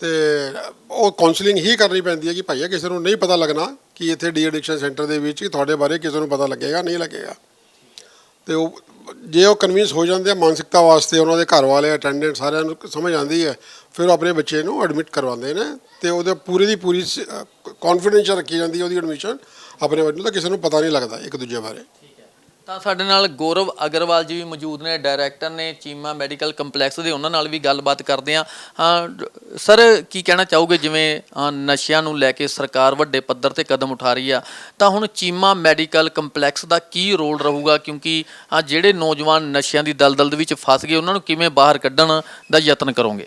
ਤੇ ਉਹ ਕਾਉਂਸਲਿੰਗ ਹੀ ਕਰਨੀ ਪੈਂਦੀ ਹੈ ਕਿ ਭਾਈਆ ਕਿਸੇ ਨੂੰ ਨਹੀਂ ਪਤਾ ਲੱਗਣਾ ਕਿ ਇੱਥੇ ਡੀ ਐਡਿਕਸ਼ਨ ਸੈਂਟਰ ਦੇ ਵਿੱਚ ਕਿ ਤੁਹਾਡੇ ਬਾਰੇ ਕਿਸੇ ਨੂੰ ਪਤਾ ਲੱਗੇਗਾ, ਨਹੀਂ ਲੱਗੇਗਾ। ਤੇ ਉਹ, ਜੇ ਉਹ ਕਨਵਿੰਸ ਹੋ ਜਾਂਦੇ ਆ, ਮਾਨਸਿਕਤਾ ਵਾਸਤੇ ਉਹਨਾਂ ਦੇ ਘਰ ਵਾਲੇ ਅਟੈਂਡੈਂਟ ਸਾਰਿਆਂ ਨੂੰ ਸਮਝ ਆਉਂਦੀ ਹੈ, ਫਿਰ ਉਹ ਆਪਣੇ ਬੱਚੇ ਨੂੰ ਐਡਮਿਟ ਕਰਵਾਉਂਦੇ ਨੇ। ਤੇ ਉਹਦੇ ਪੂਰੀ ਦੀ ਪੂਰੀ ਕੌਨਫੀਡੈਂਸ ਰੱਖੀ ਜਾਂਦੀ ਹੈ ਉਹਦੀ ਐਡਮਿਸ਼ਨ ਆਪਣੇ ਬੱਚੇ ਨੂੰ ਤਾਂ ਕਿਸੇ ਨੂੰ ਪਤਾ ਨਹੀਂ ਲੱਗਦਾ ਇੱਕ ਦੂਜੇ ਬਾਰੇ। ਤਾਂ ਸਾਡੇ ਨਾਲ ਗੌਰਵ ਅਗਰਵਾਲ ਜੀ ਵੀ ਮੌਜੂਦ ਨੇ ਡਾਇਰੈਕਟਰ ਨੇ ਚੀਮਾ ਮੈਡੀਕਲ ਕੰਪਲੈਕਸ ਦੇ ਉਹਨਾਂ ਨਾਲ ਵੀ ਗੱਲਬਾਤ ਕਰਦੇ ਆ ਸਰ ਕੀ ਕਹਿਣਾ ਚਾਹੋਗੇ? ਜਿਵੇਂ ਅ, ਨਸ਼ਿਆਂ ਨੂੰ ਲੈ ਕੇ ਸਰਕਾਰ ਵੱਡੇ ਪੱਧਰ ਤੇ ਕਦਮ ਉਠਾ ਰਹੀ ਆ ਤਾਂ ਹੁਣ ਚੀਮਾ ਮੈਡੀਕਲ ਕੰਪਲੈਕਸ ਦਾ ਕੀ ਰੋਲ ਰਹੂਗਾ? ਕਿਉਂਕਿ ਅ, ਜਿਹੜੇ ਨੌਜਵਾਨ ਨਸ਼ਿਆਂ ਦੀ ਦਲਦਲ ਦੇ ਵਿੱਚ ਫਸ ਗਏ ਉਹਨਾਂ ਨੂੰ ਕਿਵੇਂ ਬਾਹਰ ਕੱਢਣ ਦਾ ਯਤਨ ਕਰੋਗੇ?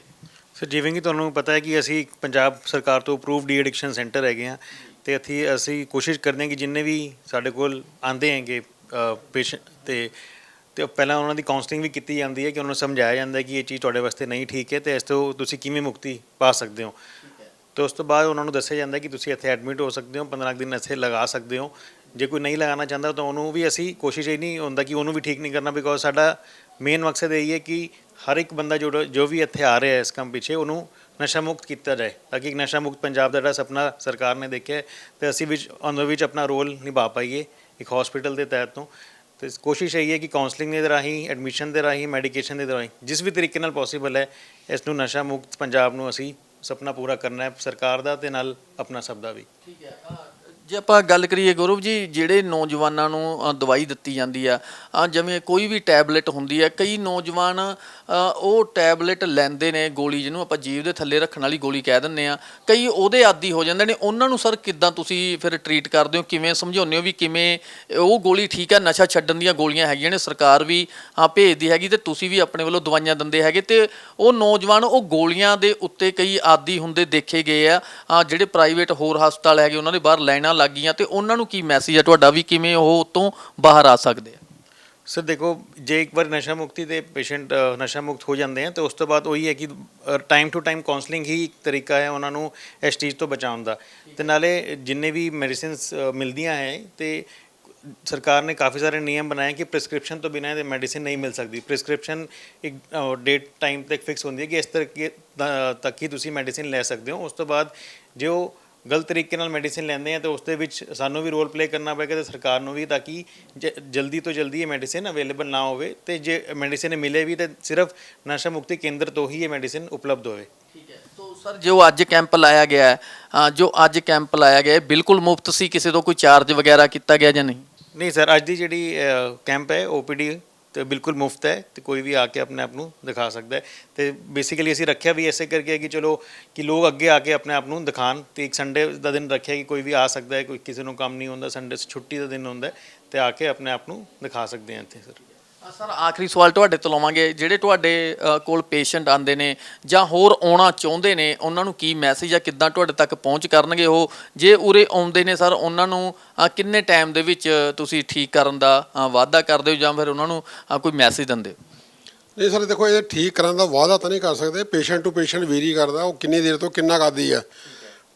ਸਰ ਜਿਵੇਂ ਕਿ ਤੁਹਾਨੂੰ ਪਤਾ ਹੈ ਕਿ ਅਸੀਂ ਪੰਜਾਬ ਸਰਕਾਰ ਤੋਂ ਅਪਰੂਵਡ ਡੀ ਐਡਿਕਸ਼ਨ ਸੈਂਟਰ ਹੈਗੇ ਆ ਤੇ ਇੱਥੇ ਅਸੀਂ ਕੋਸ਼ਿਸ਼ ਕਰਦੇ ਹਾਂ ਕਿ ਜਿੰਨੇ ਵੀ ਸਾਡੇ ਕੋਲ ਆਂਦੇ ਹੈਗੇ ਪੇਸ਼ੈਂਟ ਤੇ ਤੇ ਪਹਿਲਾਂ ਉਹਨਾਂ ਦੀ ਕਾਉਂਸਲਿੰਗ ਵੀ ਕੀਤੀ ਜਾਂਦੀ ਹੈ ਕਿ ਉਹਨਾਂ ਨੂੰ ਸਮਝਾਇਆ ਜਾਂਦਾ ਹੈ ਕਿ ਇਹ ਚੀਜ਼ ਤੁਹਾਡੇ ਵਾਸਤੇ ਨਹੀਂ ਠੀਕ ਹੈ ਤੇ ਇਸ ਤੋਂ ਤੁਸੀਂ ਕਿਵੇਂ ਮੁਕਤੀ ਪਾ ਸਕਦੇ ਹੋ। ਤੇ ਉਸ ਤੋਂ ਬਾਅਦ ਉਹਨਾਂ ਨੂੰ ਦੱਸਿਆ ਜਾਂਦਾ ਹੈ ਕਿ ਤੁਸੀਂ ਇੱਥੇ ਐਡਮਿਟ ਹੋ ਸਕਦੇ ਹੋ 15 ਕੁ ਦਿਨ ਇੱਥੇ ਲਗਾ ਸਕਦੇ ਹੋ। ਜੇ ਕੋਈ ਨਹੀਂ ਲਗਾਉਣਾ ਚਾਹੁੰਦਾ ਤਾਂ ਉਹਨੂੰ ਵੀ ਅਸੀਂ ਕੋਸ਼ਿਸ਼ ਇਹ ਨਹੀਂ ਹੁੰਦਾ ਕਿ ਉਹਨੂੰ ਵੀ ਠੀਕ ਨਹੀਂ ਕਰਨਾ ਬਿਕੋਜ਼ ਸਾਡਾ ਮੇਨ ਮਕਸਦ ਇਹ ਹੀ ਕਿ ਹਰ ਇੱਕ ਬੰਦਾ ਜੋ ਜੋ ਵੀ ਇੱਥੇ ਆ ਰਿਹਾ ਹੈ ਇਸ ਕੰਮ ਪਿੱਛੇ ਉਹਨੂੰ ਨਸ਼ਾ ਮੁਕਤ ਕੀਤਾ ਜਾਏ ਤਾਂ ਕਿ ਇੱਕ ਨਸ਼ਾ ਮੁਕਤ ਪੰਜਾਬ ਦਾ ਜਿਹੜਾ ਸੁਪਨਾ ਸਰਕਾਰ ਨੇ ਦੇਖਿਆ ਤੇ ਅਸੀਂ ਵਿੱਚ ਉਹਦੇ ਵਿੱਚ ਆਪਣਾ ਰੋਲ ਨਿਭਾ ਪਾਈਏ। ਇੱਕ ਹਸਪੀਟਲ ਦੇ ਤਹਿਤ ਤੋਂ। ਤੇ ਕੋਸ਼ਿਸ਼ ਇਹ ਹੈ ਕਿ ਕਾਉਂਸਲਿੰਗ ਦੇ ਰਾਹੀਂ ਐਡਮਿਸ਼ਨ ਦੇ ਰਾਹੀਂ ਮੈਡੀਕੇਸ਼ਨ ਦੇ ਰਾਹੀਂ, ਜਿਸ ਵੀ ਤਰੀਕੇ ਨਾਲ ਪੋਸੀਬਲ ਹੈ, ਇਸ ਨੂੰ ਨਸ਼ਾ ਮੁਕਤ ਪੰਜਾਬ ਨੂੰ ਅਸੀਂ ਸੁਪਨਾ ਪੂਰਾ ਕਰਨਾ ਹੈ, ਸਰਕਾਰ ਦਾ ਤੇ ਨਾਲ ਆਪਣਾ ਸਭ ਦਾ ਵੀ। ਠੀਕ ਹੈ ਜੇ ਆਪਾਂ ਗੱਲ ਕਰੀਏ ਗੌਰਵ ਜੀ ਜਿਹੜੇ ਨੌਜਵਾਨਾਂ ਨੂੰ ਅ, ਦਵਾਈ ਦਿੱਤੀ ਜਾਂਦੀ ਆ ਅ, ਜਿਵੇਂ ਕੋਈ ਵੀ ਟੈਬਲੇਟ ਹੁੰਦੀ ਹੈ ਕਈ ਨੌਜਵਾਨ ਅ, ਉਹ ਟੈਬਲੇਟ ਲੈਂਦੇ ਨੇ ਗੋਲੀ ਜਿਹਨੂੰ ਆਪਾਂ ਜੀਭ ਦੇ ਥੱਲੇ ਰੱਖਣ ਵਾਲੀ ਗੋਲੀ ਕਹਿ ਦਿੰਦੇ ਆ। ਕਈ ਉਹਦੇ ਆਦੀ ਹੋ ਜਾਂਦੇ ਨੇ ਉਹਨਾਂ ਨੂੰ ਸਰ ਕਿੱਦਾਂ ਤੁਸੀਂ ਫਿਰ ਟਰੀਟ ਕਰਦੇ ਹੋ ਕਿਵੇਂ ਸਮਝਾਉਂਦੇ ਹੋ ਵੀ ਕਿਵੇਂ ਉਹ ਗੋਲੀ ਠੀਕ ਆ ਨਸ਼ਾ ਛੱਡਣ ਦੀਆਂ ਗੋਲੀਆਂ ਹੈਗੀਆਂ ਨੇ ਸਰਕਾਰ ਵੀ ਆ ਭੇਜਦੀ ਹੈਗੀ ਤੇ ਤੁਸੀਂ ਵੀ ਆਪਣੇ ਵੱਲੋਂ ਦਵਾਈਆਂ ਦਿੰਦੇ ਹੈਗੇ ਤੇ ਉਹ ਨੌਜਵਾਨ ਉਹ ਗੋਲੀਆਂ ਦੇ ਉੱਤੇ ਕਈ ਆਦੀ ਹੁੰਦੇ ਦੇਖੇ ਗਏ ਆ ਆ ਜਿਹੜੇ ਪ੍ਰਾਈਵੇਟ ਹੋਰ ਹਸਪਤਾਲ ਹੈਗੇ ਉਹਨਾਂ ਦੇ ਬਾਹਰ ਲਾਈਨਾਂ ਲੱਗ ਗਈਆਂ ਤੇ ਉਹਨਾਂ ਨੂੰ ਕੀ ਮੈਸੇਜ ਹੈ ਤੁਹਾਡਾ ਵੀ ਕਿਵੇਂ ਉਹ ਉਤੋਂ ਬਾਹਰ ਆ ਸਕਦੇ ਆ? ਸਰ, ਦੇਖੋ, ਜੇ ਇੱਕ ਵਾਰ ਨਸ਼ਾ ਮੁਕਤੀ ਦੇ ਪੇਸ਼ੈਂਟ ਨਸ਼ਾ ਮੁਕਤ ਹੋ ਜਾਂਦੇ ਆ ਤੇ ਉਸ ਤੋਂ ਬਾਅਦ ਉਹੀ ਹੈ ਕਿ ਟਾਈਮ ਟੂ ਟਾਈਮ ਕਾਉਂਸਲਿੰਗ ਹੀ ਇੱਕ ਤਰੀਕਾ ਹੈ ਉਹਨਾਂ ਨੂੰ ਇਸ ਚੀਜ਼ ਤੋਂ ਬਚਾਉਣ ਦਾ। ਤੇ ਨਾਲੇ ਜਿੰਨੇ ਵੀ ਮੈਡੀਸਿਨਸ ਮਿਲਦੀਆਂ ਹੈ ਤੇ ਸਰਕਾਰ ਨੇ ਕਾਫੀ ਸਾਰੇ ਨਿਯਮ ਬਣਾਏ ਕਿ ਪ੍ਰਿਸਕ੍ਰਿਪਸ਼ਨ ਤੋਂ ਬਿਨਾਂ ਇਹ ਮੈਡੀਸਿਨ ਨਹੀਂ ਮਿਲ ਸਕਦੀ। ਪ੍ਰਿਸਕ੍ਰਿਪਸ਼ਨ ਇੱਕ ਡੇਟ ਟਾਈਮ ਤੱਕ ਫਿਕਸ ਹੁੰਦੀ ਹੈ ਕਿ ਇਸ ਤਰੀਕੇ ਦਾ- ਤੱਕ ਹੀ ਤੁਸੀਂ ਮੈਡੀਸਿਨ ਲੈ ਸਕਦੇ ਹੋ। ਉਸ ਤੋਂ ਬਾਅਦ ਜੇ ਉਹ ਗਲਤ ਤਰੀਕੇ ਨਾਲ ਮੈਡੀਸਿਨ ਲੈਂਦੇ ਆ ਤੇ ਉਸ ਦੇ ਵਿੱਚ ਸਾਨੂੰ ਵੀ ਰੋਲ ਪਲੇ ਕਰਨਾ ਪਏਗਾ ਤੇ ਸਰਕਾਰ ਨੂੰ ਵੀ ਤਾਂ ਕਿ ਜ- ਜਲਦੀ ਤੋਂ ਜਲਦੀ ਇਹ ਮੈਡੀਸਿਨ ਅਵੇਲੇਬਲ ਨਾ ਹੋਵੇ ਤੇ ਜੇ ਮੈਡੀਸਿਨ ਮਿਲੇ ਵੀ ਤੇ ਸਿਰਫ ਨਸ਼ਾ ਮੁਕਤੀ ਕੇਂਦਰ ਤੋਂ ਹੀ ਇਹ ਮੈਡੀਸਿਨ ਉਪਲਬਧ ਹੋਵੇ। ਠੀਕ ਹੈ। ਸੋ ਸਰ ਜੋ ਅੱਜ ਕੈਂਪ ਲਾਇਆ ਗਿਆ ਹੈ ਅ, ਜੋ ਅੱਜ ਕੈਂਪ ਲਾਇਆ ਗਿਆ ਹੈ ਬਿਲਕੁਲ ਮੁਫਤ ਸੀ? ਕਿਸੇ ਤੋਂ ਕੋਈ ਚਾਰਜ ਵਗੈਰਾ ਕੀਤਾ ਗਿਆ ਜਾਂ ਨਹੀਂ? ਨਹੀਂ ਸਰ ਅੱਜ ਦੀ ਜਿਹੜੀ ਕੈਂਪ ਹੈ ਓਪੀਡੀ ਤੇ ਬਿਲਕੁਲ ਮੁਫਤ ਹੈ ਤੇ ਕੋਈ ਵੀ ਆ ਕੇ ਆਪਣੇ ਆਪ ਨੂੰ ਦਿਖਾ ਸਕਦਾ ਹੈ। ਤੇ ਬੇਸਿਕਲੀ ਅਸੀਂ ਰੱਖਿਆ ਵੀ ਐਸੇ ਕਰਕੇ ਹੈ ਕਿ ਚਲੋ ਕਿ ਲੋਕ ਅੱਗੇ ਆ ਕੇ ਆਪਣੇ ਆਪ ਨੂੰ ਦਿਖਾਣ ਤੇ ਇੱਕ ਸੰਡੇ ਦਾ ਦਿਨ ਰੱਖਿਆ ਕਿ ਕੋਈ ਵੀ ਆ ਸਕਦਾ ਹੈ, ਕੋਈ ਕਿਸੇ ਨੂੰ ਕੰਮ ਨਹੀਂ ਹੁੰਦਾ ਸੰਡੇ ਛੁੱਟੀ ਦਾ ਦਿਨ ਹੁੰਦਾ ਹੈ ਤੇ ਆ ਕੇ ਆਪਣੇ ਆਪ ਨੂੰ ਦਿਖਾ ਸਕਦੇ ਆ ਇੱਥੇ ਸਰ ਸਰ, ਆਖਰੀ ਸਵਾਲ ਤੁਹਾਡੇ ਤੋਂ ਲਵਾਂਗੇ। ਜਿਹੜੇ ਤੁਹਾਡੇ ਕੋਲ ਪੇਸ਼ੈਂਟ ਆਉਂਦੇ ਨੇ ਜਾਂ ਹੋਰ ਆਉਣਾ ਚਾਹੁੰਦੇ ਨੇ, ਉਹਨਾਂ ਨੂੰ ਕੀ ਮੈਸੇਜ ਆ ਕਿੱਦਾਂ ਤੁਹਾਡੇ ਤੱਕ ਪਹੁੰਚ ਕਰਨਗੇ ਉਹ? ਜੇ ਉਰੇ ਆਉਂਦੇ ਨੇ ਸਰ, ਉਹਨਾਂ ਨੂੰ ਕਿੰਨੇ ਟਾਈਮ ਦੇ ਵਿੱਚ ਤੁਸੀਂ ਠੀਕ ਕਰਨ ਦਾ ਵਾਅਦਾ ਕਰਦੇ ਹੋ ਜਾਂ ਫਿਰ ਉਹਨਾਂ ਨੂੰ ਕੋਈ ਮੈਸੇਜ ਦਿੰਦੇ ਹੋ? ਨਹੀਂ ਸਰ ਦੇਖੋ, ਇਹ ਠੀਕ ਕਰਨ ਦਾ ਵਾਅਦਾ ਤਾਂ ਨਹੀਂ ਕਰ ਸਕਦੇ। ਪੇਸ਼ੈਂਟ ਟੂ ਪੇਸ਼ੈਂਟ ਵੇਰੀ ਕਰਦਾ, ਉਹ ਕਿੰਨੀ ਦੇਰ ਤੋਂ ਕਿੰਨਾ ਕਰਦੀ ਹੈ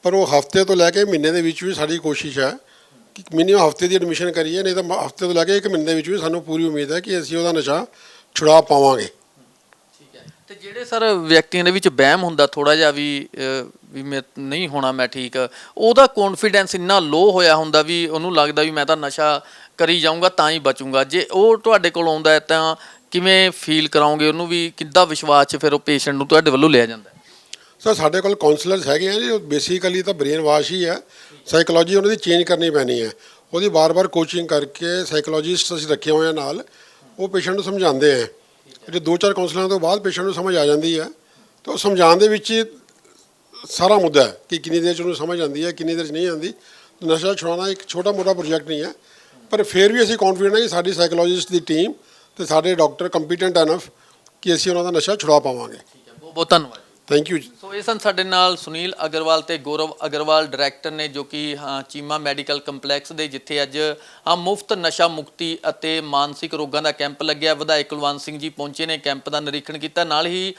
ਪਰ ਉਹ ਹਫ਼ਤੇ ਤੋਂ ਲੈ ਕੇ ਮਹੀਨੇ ਦੇ ਵਿੱਚ ਵੀ ਸਾਡੀ ਕੋਸ਼ਿਸ਼ ਹੈ ਮਿਨੀਮਮ ਹਫ਼ਤੇ ਦੀ ਐਡਮਿਸ਼ਨ ਕਰੀਏ ਨਹੀਂ ਤਾਂ ਹਫ਼ਤੇ ਤੋਂ ਲੈ ਕੇ ਇੱਕ ਮਹੀਨੇ ਦੇ ਵਿੱਚ ਵੀ ਸਾਨੂੰ ਪੂਰੀ ਉਮੀਦ ਹੈ ਕਿ ਅਸੀਂ ਉਹਦਾ ਨਸ਼ਾ ਛੁਡਾ ਪਾਵਾਂਗੇ। ਠੀਕ ਹੈ। ਤੇ ਜਿਹੜੇ ਸਰ ਵਿਅਕਤੀਆਂ ਦੇ ਵਿੱਚ ਵਹਿਮ ਹੁੰਦਾ ਥੋੜਾ ਜਿਹਾ ਵੀ ਅਹ, ਵੀ ਮੈਂ ਨਹੀਂ ਹੋਣਾ ਮੈਂ ਠੀਕ ਉਹਦਾ ਕੌਨਫੀਡੈਂਸ ਇੰਨਾ ਲੋ ਹੋਇਆ ਹੁੰਦਾ ਵੀ ਉਹਨੂੰ ਲੱਗਦਾ ਵੀ ਮੈਂ ਤਾਂ ਨਸ਼ਾ ਕਰੀ ਜਾਊਂਗਾ ਤਾਂ ਹੀ ਬਚੂੰਗਾ। ਜੇ ਉਹ ਤੁਹਾਡੇ ਕੋਲ ਆਉਂਦਾ ਤਾਂ ਕਿਵੇਂ ਫੀਲ ਕਰਾਉਂਗੇ ਉਹਨੂੰ ਵੀ? ਕਿੱਦਾਂ ਵਿਸ਼ਵਾਸ 'ਚ ਫਿਰ ਉਹ ਪੇਸ਼ੈਂਟ ਨੂੰ ਤੁਹਾਡੇ ਵੱਲੋਂ ਲਿਆ ਜਾਂਦਾ ਸਰ, ਸਾਡੇ ਕੋਲ ਕਾਉਂਸਲਰਸ ਹੈਗੇ ਆ ਜੀ, ਉਹ ਬੇਸਿਕਲੀ ਤਾਂ ਬ੍ਰੇਨ ਵਾਸ਼ ਹੀ ਹੈ ਸਾਈਕੋਲੋਜੀ ਉਹਨਾਂ ਦੀ ਚੇਂਜ ਕਰਨੀ ਪੈਣੀ ਹੈ ਉਹਦੀ ਬਾਰ-ਬਾਰ ਕੋਚਿੰਗ ਕਰਕੇ ਸਾਈਕੋਲੋਜਿਸਟ ਅਸੀਂ ਰੱਖੇ ਹੋਏ ਆ ਨਾਲ, ਉਹ ਪੇਸ਼ੈਂਟ ਨੂੰ ਸਮਝਾਉਂਦੇ ਆ। ਜੇ ਦੋ ਚਾਰ ਕਾਉਂਸਲਰਾਂ ਤੋਂ ਬਾਅਦ ਪੇਸ਼ੈਂਟ ਨੂੰ ਸਮਝ ਆ ਜਾਂਦੀ ਹੈ ਤਾਂ ਉਹ ਸਮਝਾਉਣ ਦੇ ਵਿੱਚ ਸਾਰਾ ਮੁੱਦਾ ਹੈ ਕਿ ਕਿੰਨੀ ਦੇਰ ਚ ਉਹਨੂੰ ਸਮਝ ਆਉਂਦੀ ਹੈ ਕਿੰਨੀ ਦੇਰ ਚ ਨਹੀਂ ਆਉਂਦੀ। ਨਸ਼ਾ ਛੁਡਾਉਣਾ ਇੱਕ ਛੋਟਾ ਮੋਟਾ ਪ੍ਰੋਜੈਕਟ ਨਹੀਂ ਹੈ ਪਰ ਫਿਰ ਵੀ ਅਸੀਂ ਕੌਨਫੀਡੈਂਟ ਹਾਂ ਕਿ ਸਾਡੀ ਸਾਈਕੋਲੋਜਿਸਟ ਦੀ ਟੀਮ ਤੇ ਸਾਡੇ ਡਾਕਟਰ ਕੰਪੀਟੈਂਟ ਐਨਫ ਕਿ ਅਸੀਂ ਉਹਨਾਂ ਦਾ ਨਸ਼ਾ ਛੁਡਾ ਪਾਵਾਂਗੇ। ਠੀਕ ਹੈ ਬਹੁਤ ਬਹੁਤ ਧੰਨਵਾਦ। ਥੈਂਕ ਯੂ ਸੋ ਇਹ ਸਨ ਸਾਡੇ ਨਾਲ ਸੁਨੀਲ ਅਗਰਵਾਲ ਤੇ ਗੌਰਵ ਅਗਰਵਾਲ ਡਾਇਰੈਕਟਰ ਨੇ ਜੋ ਕਿ ਚੀਮਾ ਮੈਡੀਕਲ ਕੰਪਲੈਕਸ ਦੇ, ਜਿੱਥੇ ਅੱਜ ਮੁਫਤ ਨਸ਼ਾ ਮੁਕਤੀ ਅਤੇ ਮਾਨਸਿਕ ਰੋਗਾਂ ਦਾ ਕੈਂਪ ਲੱਗਿਆ। ਵਿਧਾਇਕ ਕੁਲਵੰਤ ਸਿੰਘ ਜੀ ਪਹੁੰਚੇ ਨੇ ਕੈਂਪ ਦਾ ਨਿਰੀਖਣ ਕੀਤਾ। ਨਾਲ ਹੀ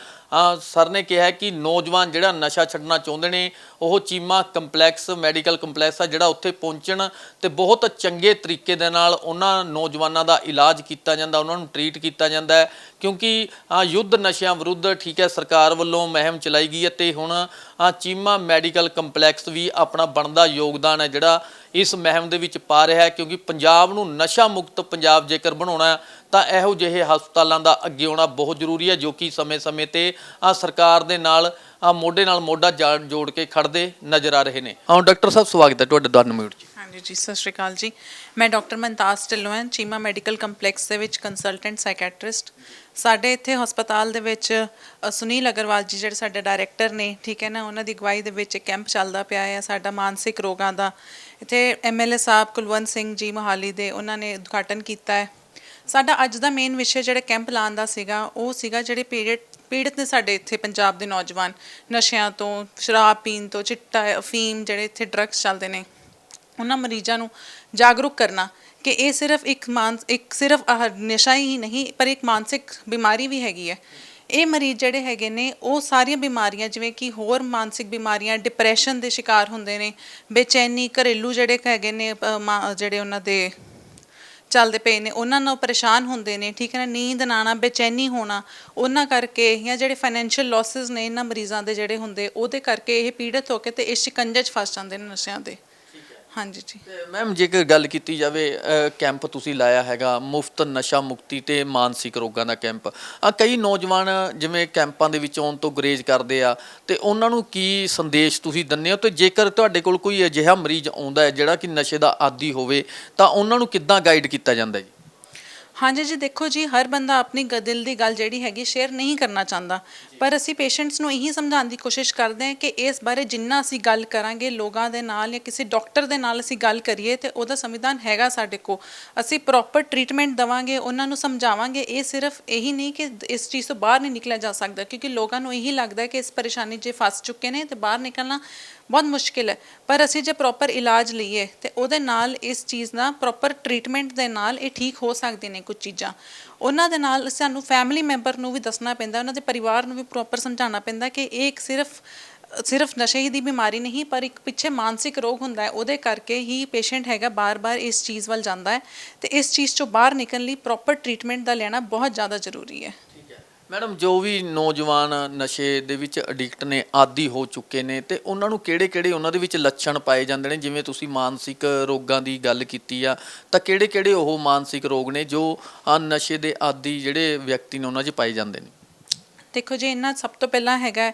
ਸਰ ਨੇ ਕਿਹਾ ਕਿ ਨੌਜਵਾਨ ਜਿਹੜਾ ਨਸ਼ਾ ਛੱਡਣਾ ਚਾਹੁੰਦੇ ਨੇ, ਉਹ ਚੀਮਾ ਕੰਪਲੈਕਸ, ਮੈਡੀਕਲ ਕੰਪਲੈਕਸ ਆ ਜਿਹੜਾ ਉੱਥੇ ਪਹੁੰਚਣ ਤੇ ਬਹੁਤ ਚੰਗੇ ਤਰੀਕੇ ਦੇ ਨਾਲ ਉਹਨਾਂ ਨੌਜਵਾਨਾਂ ਦਾ ਇਲਾਜ ਕੀਤਾ ਜਾਂਦਾ, ਉਹਨਾਂ ਨੂੰ ਟਰੀਟ ਕੀਤਾ ਜਾਂਦਾ ਹੈ। ਕਿਉਂਕਿ ਯੁੱਧ ਨਸ਼ਿਆਂ ਵਿਰੁੱਧ ਠੀਕ ਹੈ, ਸਰਕਾਰ ਵੱਲੋਂ ਮੁਹਿੰਮ ਚਲਾਈ ਗਈ ਹੈ ਤੇ ਹੁਣ ਚੀਮਾ ਮੈਡੀਕਲ ਕੰਪਲੈਕਸ ਵੀ ਆਪਣਾ ਬਣਦਾ ਯੋਗਦਾਨ ਹੈ ਜਿਹੜਾ ਇਸ ਮਹਿਮ ਦੇ ਵਿੱਚ ਪਾ ਰਿਹਾ ਹੈ, ਕਿਉਂਕਿ ਪੰਜਾਬ ਨੂੰ ਨਸ਼ਾ ਮੁਕਤ ਪੰਜਾਬ ਜੇਕਰ ਬਣਾਉਣਾ ਤਾਂ ਇਹੋ ਜਿਹੇ ਹਸਪਤਾਲਾਂ ਦਾ ਅੱਗੇ ਆਉਣਾ ਬਹੁਤ ਜ਼ਰੂਰੀ ਹੈ, ਜੋ ਕਿ ਸਮੇਂ-ਸਮੇਂ ਤੇ ਆ ਸਰਕਾਰ ਦੇ ਨਾਲ, ਆ ਮੋਢੇ ਨਾਲ ਮੋਢਾ ਜਾ- ਜੋੜ ਕੇ ਖੜਦੇ ਨਜ਼ਰ ਆ ਰਹੇ ਨੇ। ਹਾਂ, ਡਾਕਟਰ ਸਾਹਿਬ, ਸਵਾਗਤ ਹੈ ਤੁਹਾਡਾ ਦੋਨ ਮਿੰਟ ਜੀ। ਹਾਂਜੀ ਜੀ, ਸਤਿ ਸ਼੍ਰੀ ਅਕਾਲ ਜੀ। ਮੈਂ ਡਾਕਟਰ ਮਨਤਾਸ ਢਿੱਲੋਂ ਹਾਂ, ਚੀਮਾ ਮੈਡੀਕਲ ਕੰਪਲੈਕਸ ਦੇ ਵਿੱਚ ਕੰਸਲਟੈਂਟ ਸਾਈਕੈਟ੍ਰਿਸਟ ਸਾਡੇ ਇੱਥੇ ਹਸਪਤਾਲ ਦੇ ਵਿੱਚ ਅ, ਸੁਨੀਲ ਅਗਰਵਾਲ ਜੀ ਜਿਹੜੇ ਸਾਡੇ ਡਾਇਰੈਕਟਰ ਨੇ ਠੀਕ ਹੈ ਨਾ ਉਹਨਾਂ ਦੀ ਅਗਵਾਈ ਦੇ ਵਿੱਚ ਕੈਂਪ ਚੱਲਦਾ ਪਿਆ ਹੈ ਸਾਡਾ ਮਾਨਸਿਕ ਰੋਗਾਂ ਦਾ। ਇੱਥੇ ਐਮਐਲਏ ਸਾਹਿਬ ਕੁਲਵੰਤ ਸਿੰਘ ਜੀ ਮੋਹਾਲੀ ਦੇ ਉਹਨਾਂ ਨੇ ਉਦਘਾਟਨ ਕੀਤਾ ਹੈ। ਸਾਡਾ ਅੱਜ ਦਾ ਮੇਨ ਵਿਸ਼ੇ ਜਿਹੜਾ ਕੈਂਪ ਲਾਉਣ ਦਾ ਸੀਗਾ ਉਹ ਸੀਗਾ ਜਿਹੜੇ ਪੀੜਤ ਪੀੜਤ ਨੇ ਸਾਡੇ ਇੱਥੇ ਪੰਜਾਬ ਦੇ ਨੌਜਵਾਨ ਨਸ਼ਿਆਂ ਤੋਂ ਸ਼ਰਾਬ ਪੀਣ ਤੋਂ ਚਿੱਟਾ ਅਫੀਮ ਜਿਹੜੇ ਇੱਥੇ ਡਰੱਗਸ ਚੱਲਦੇ ਨੇ ਉਹਨਾਂ ਮਰੀਜ਼ਾਂ ਨੂੰ ਜਾਗਰੂਕ ਕਰਨਾ। ਕਿ ਇਹ ਸਿਰਫ ਇੱਕ ਮਾਨ ਇੱਕ ਸਿਰਫ ਆਹ ਨਸ਼ਾ ਹੀ ਨਹੀਂ ਪਰ ਇੱਕ ਮਾਨਸਿਕ ਬਿਮਾਰੀ ਵੀ ਹੈਗੀ ਹੈ। ਇਹ ਮਰੀਜ਼ ਜਿਹੜੇ ਹੈਗੇ ਨੇ ਉਹ ਸਾਰੀਆਂ ਬਿਮਾਰੀਆਂ ਜਿਵੇਂ ਕਿ ਹੋਰ ਮਾਨਸਿਕ ਬਿਮਾਰੀਆਂ ਡਿਪਰੈਸ਼ਨ ਦੇ ਸ਼ਿਕਾਰ ਹੁੰਦੇ ਨੇ ਬੇਚੈਨੀ ਘਰੇਲੂ ਜਿਹੜੇ ਹੈਗੇ ਨੇ ਅ, ਮਾ- ਜਿਹੜੇ ਉਹਨਾਂ ਦੇ ਚੱਲਦੇ ਪਏ ਨੇ ਉਹਨਾਂ ਨਾਲ ਪਰੇਸ਼ਾਨ ਹੁੰਦੇ ਨੇ ਠੀਕ ਹੈ ਨਾ ਨੀਂਦ ਨਾ ਆਉਣਾ ਬੇਚੈਨੀ ਹੋਣਾ ਉਹਨਾਂ ਕਰਕੇ ਜਾਂ ਜਿਹੜੇ ਫਾਈਨੈਂਸ਼ੀਅਲ ਲਾਸਸ ਨੇ ਇਹਨਾਂ ਮਰੀਜ਼ਾਂ ਦੇ ਜਿਹੜੇ ਹੁੰਦੇ ਉਹਦੇ ਕਰਕੇ ਇਹ ਪੀੜਤ ਹੋ ਕੇ ਤੇ ਇਸ ਸ਼ਿਕੰਜੇ 'ਚ ਫਸ ਜਾਂਦੇ ਨੇ ਨਸ਼ਿਆਂ ਦੇ। ਹਾਂਜੀ ਜੀ। ਮੈਮ ਜੇਕਰ ਗੱਲ ਕੀਤੀ ਜਾਵੇ ਅ, ਕੈਂਪ ਤੁਸੀਂ ਲਾਇਆ ਹੈਗਾ ਮੁਫਤ ਨਸ਼ਾ ਮੁਕਤੀ ਤੇ ਮਾਨਸਿਕ ਰੋਗਾਂ ਦਾ ਕੈਂਪ। ਆ ਕਈ ਨੌਜਵਾਨ ਜਿਵੇਂ ਕੈਂਪਾਂ ਦੇ ਵਿੱਚ ਆਉਣ ਤੋਂ ਗਰੇਜ ਕਰਦੇ ਆ ਤੇ ਉਹਨਾਂ ਨੂੰ ਕੀ ਸੰਦੇਸ਼ ਤੁਸੀਂ ਦਿੰਦੇ ਹੋ? ਤੇ ਜੇਕਰ ਤੁਹਾਡੇ ਕੋਲ ਕੋਈ ਅਜਿਹਾ ਮਰੀਜ਼ ਆਉਂਦਾ ਹੈ ਜਿਹੜਾ ਕਿ ਨਸ਼ੇ ਦਾ ਆਦੀ ਹੋਵੇ ਤਾਂ ਉਹਨਾਂ ਨੂੰ ਕਿੱਦਾਂ ਗਾਈਡ ਕੀਤਾ ਜਾਂਦਾ ਹੈ ਜੀ? ਹਾਂਜੀ ਜੀ ਦੇਖੋ ਜੀ ਹਰ ਬੰਦਾ ਆਪਣੀ ਗ- ਦਿਲ ਦੀ ਗੱਲ ਜਿਹੜੀ ਹੈਗੀ ਸ਼ੇਅਰ ਨਹੀਂ ਕਰਨਾ ਚਾਹੁੰਦਾ। ਪਰ ਅਸੀਂ ਪੇਸ਼ੈਂਟਸ ਨੂੰ ਇਹੀ ਸਮਝਾਉਣ ਦੀ ਕੋਸ਼ਿਸ਼ ਕਰਦੇ ਹਾਂ ਕਿ ਇਸ ਬਾਰੇ ਜਿੰਨਾ ਅਸੀਂ ਗੱਲ ਕਰਾਂਗੇ ਲੋਕਾਂ ਦੇ ਨਾਲ ਜਾਂ ਕਿਸੇ ਡਾਕਟਰ ਦੇ ਨਾਲ ਅਸੀਂ ਗੱਲ ਕਰੀਏ ਤੇ ਉਹਦਾ ਸੰਵਿਧਾਨ ਹੈਗਾ ਸਾਡੇ ਕੋਲ। ਅਸੀਂ ਪ੍ਰੋਪਰ ਟ੍ਰੀਟਮੈਂਟ ਦਵਾਂਗੇ, ਉਹਨਾਂ ਨੂੰ ਸਮਝਾਵਾਂਗੇ। ਇਹ ਸਿਰਫ ਇਹੀ ਨਹੀਂ ਕਿ ਇਸ ਚੀਜ਼ ਤੋਂ ਬਾਹਰ ਨਹੀਂ ਨਿਕਲਿਆ ਜਾ ਸਕਦਾ, ਕਿਉਂਕਿ ਲੋਕਾਂ ਨੂੰ ਇਹੀ ਲੱਗਦਾ ਹੈ ਕਿ ਇਸ ਪਰੇਸ਼ਾਨੀ 'ਚ ਫਸ ਚੁੱਕੇ ਨੇ ਤੇ ਬਾਹਰ ਨਿਕਲਣਾ ਬਹੁਤ ਮੁਸ਼ਕਿਲ ਹੈ। ਪਰ ਅਸੀਂ ਜੇ ਪ੍ਰੋਪਰ ਇਲਾਜ ਲਈਏ ਤੇ ਉਹਦੇ ਨਾਲ ਇਸ ਚੀਜ਼ ਦਾ ਪ੍ਰੋਪਰ ਟ੍ਰੀਟਮੈਂਟ ਦੇ ਨਾਲ ਇਹ ਠੀਕ ਹੋ ਸਕਦੇ ਨੇ ਕੁਝ ਚੀਜ਼ਾਂ। ਉਹਨਾਂ ਦੇ ਨਾਲ ਸਾਨੂੰ ਫੈਮਿਲੀ ਮੈਂਬਰ ਨੂੰ ਵੀ ਦੱਸਣਾ ਪੈਂਦਾ, ਉਹਨਾਂ ਦੇ ਪਰਿਵਾਰ ਨੂੰ ਵੀ ਪ੍ਰੋਪਰ ਸਮਝਾਉਣਾ ਪੈਂਦਾ ਕਿ ਇਹ ਇੱਕ ਸਿਰਫ ਸਿਰਫ ਨਸ਼ੇ ਦੀ ਬਿਮਾਰੀ ਨਹੀਂ, ਪਰ ਇੱਕ ਪਿੱਛੇ ਮਾਨਸਿਕ ਰੋਗ ਹੁੰਦਾ ਹੈ, ਉਹਦੇ ਕਰਕੇ ਹੀ ਪੇਸ਼ੈਂਟ ਹੈਗਾ ਬਾਰ-ਬਾਰ ਇਸ ਚੀਜ਼ ਵੱਲ ਜਾਂਦਾ ਹੈ ਤੇ ਇਸ ਚੀਜ਼ ਚੋਂ ਬਾਹਰ ਨਿਕਲਣ ਲਈ ਪ੍ਰੋਪਰ ਟ੍ਰੀਟਮੈਂਟ ਦਾ ਲੈਣਾ ਬਹੁਤ ਜ਼ਿਆਦਾ ਜ਼ਰੂਰੀ ਹੈ। ਮੈਡਮ, ਜੋ ਵੀ ਨੌਜਵਾਨ ਨਸ਼ੇ ਦੇ ਵਿੱਚ ਐਡਿਕਟ ਨੇ, ਆਦੀ ਹੋ ਚੁੱਕੇ ਨੇ, ਤੇ ਉਹਨਾਂ ਨੂੰ ਕਿਹੜੇ-ਕਿਹੜੇ ਉਹਨਾਂ ਦੇ ਵਿੱਚ ਲੱਛਣ ਪਾਏ ਜਾਂਦੇ ਨੇ? ਜਿਵੇਂ ਤੁਸੀਂ ਮਾਨਸਿਕ ਰੋਗਾਂ ਦੀ ਗੱਲ ਕੀਤੀ ਆ, ਤਾਂ ਕਿਹੜੇ-ਕਿਹੜੇ ਉਹ ਮਾਨਸਿਕ ਰੋਗ ਨੇ ਜੋ ਆ ਨਸ਼ੇ ਦੇ ਆਦੀ ਜਿਹੜੇ ਵਿਅਕਤੀ ਨੇ, ਉਹਨਾਂ 'ਚ ਪਾਏ ਜਾਂਦੇ ਨੇ? ਦੇਖੋ ਜੀ, ਇਹਨਾਂ ਸਭ ਤੋਂ ਪਹਿਲਾਂ ਹੈਗਾ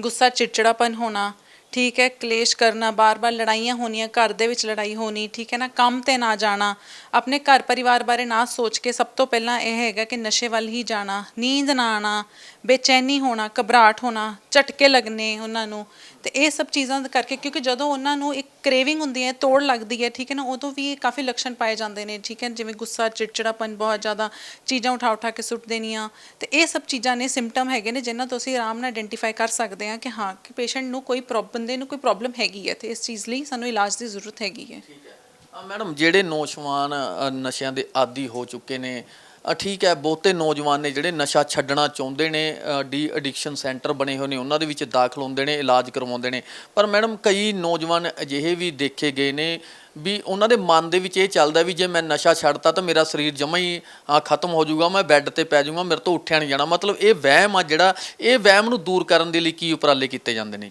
ਗੁੱਸਾ, ਚਿੜਚਿੜਾਪਨ ਹੋਣਾ ਠੀਕ ਹੈ, ਕਲੇਸ਼ ਕਰਨਾ, ਬਾਰ-ਬਾਰ ਲੜਾਈਆਂ ਹੋਣੀਆਂ, ਘਰ ਦੇ ਵਿੱਚ ਲੜਾਈ ਹੋਣੀ, ਠੀਕ ਹੈ ਨਾ, ਕੰਮ ਤੇ ਨਾ ਜਾਣਾ, ਆਪਣੇ ਘਰ ਪਰਿਵਾਰ ਬਾਰੇ ਨਾ ਸੋਚ ਕੇ ਸਭ ਤੋਂ ਪਹਿਲਾਂ ਇਹ ਹੈਗਾ ਕਿ ਨਸ਼ੇ ਵੱਲ ਹੀ ਜਾਣਾ, ਨੀਂਦ ਨਾ ਆਣਾ ਬੇਚੈਨੀ ਹੋਣਾ, ਘਬਰਾਹਟ ਹੋਣਾ, ਝਟਕੇ ਲੱਗਣੇ ਉਹਨਾਂ ਨੂੰ ਤੇ ਇਹ ਸਭ ਚੀਜ਼ਾਂ ਕਰਕੇ, ਕਿਉਂਕਿ ਜਦੋਂ ਉਹਨਾਂ ਨੂੰ ਇੱਕ ਕ੍ਰੇਵਿੰਗ ਹੁੰਦੀ ਹੈ, ਤੋੜ ਲੱਗਦੀ ਹੈ, ਠੀਕ ਹੈ ਨਾ, ਉਦੋਂ ਵੀ ਕਾਫੀ ਲੱਛਣ ਪਾਏ ਜਾਂਦੇ ਨੇ, ਠੀਕ ਹੈ, ਜਿਵੇਂ ਗੁੱਸਾ, ਚਿੜਚਿੜਾਪਨ ਬਹੁਤ ਜ਼ਿਆਦਾ, ਚੀਜ਼ਾਂ ਉਠਾ ਉਠਾ ਕੇ ਸੁੱਟ ਦੇਣੀਆਂ ਤੇ ਇਹ ਸਭ ਚੀਜ਼ਾਂ ਨੇ ਸਿੰਪਟਮ ਹੈਗੇ ਨੇ, ਜਿਨ੍ਹਾਂ ਤੋਂ ਅਸੀਂ ਆਰਾਮ ਨਾਲ ਆਇਡੈਂਟੀਫਾਈ ਕਰ ਸਕਦੇ ਹਾਂ ਕਿ ਹਾਂ, ਕਿ ਪੇਸ਼ੈਂਟ ਨੂੰ ਕੋਈ ਪ੍ਰੋਬ- ਬੰਦੇ ਨੂੰ ਕੋਈ ਪ੍ਰੋਬਲਮ ਹੈਗੀ ਹੈ, ਤੇ ਇਸ ਚੀਜ਼ ਲਈ ਸਾਨੂੰ ਇਲਾਜ ਦੀ ਜ਼ਰੂਰਤ ਹੈਗੀ ਹੈ। ਮੈਡਮ, ਜਿਹੜੇ ਨੌਜਵਾਨ ਨਸ਼ਿਆਂ ਦੇ ਆਦੀ ਹੋ ਚੁੱਕੇ ਨੇ ਠੀਕ ਹੈ, ਬਹੁਤੇ ਨੌਜਵਾਨ ਨੇ ਜਿਹੜੇ ਨਸ਼ਾ ਛੱਡਣਾ ਚਾਹੁੰਦੇ ਨੇ ਡੀ ਐਡਿਕਸ਼ਨ ਸੈਂਟਰ ਬਣੇ ਹੋਏ ਨੇ, ਉਹਨਾਂ ਦੇ ਵਿੱਚ ਦਾਖਲ ਹੁੰਦੇ ਨੇ, ਇਲਾਜ ਕਰਵਾਉਂਦੇ ਨੇ। ਪਰ ਮੈਡਮ, ਕਈ ਨੌਜਵਾਨ ਅਜਿਹੇ ਵੀ ਦੇਖੇ ਗਏ ਨੇ ਵੀ ਉਹਨਾਂ ਦੇ ਮਨ ਦੇ ਵਿੱਚ ਇਹ ਚੱਲਦਾ ਵੀ ਜੇ ਮੈਂ ਨਸ਼ਾ ਛੱਡਤਾ ਤਾਂ ਮੇਰਾ ਸਰੀਰ ਜਮਾ ਹੀ ਖਤਮ ਹੋ ਜਾਊਗਾ, ਮੈਂ ਬੈੱਡ ਤੇ ਪੈ ਜਾਊਗਾ, ਮੇਰੇ ਤੋਂ ਉੱਠਿਆ ਨਹੀਂ ਜਾਣਾ। ਮਤਲਬ ਇਹ ਵਹਿਮ ਆ ਜਿਹੜਾ, ਇਹ ਵਹਿਮ ਨੂੰ ਦੂਰ ਕਰਨ ਦੇ ਲਈ ਕੀ ਉਪਰਾਲੇ ਕੀਤੇ ਜਾਂਦੇ ਨੇ?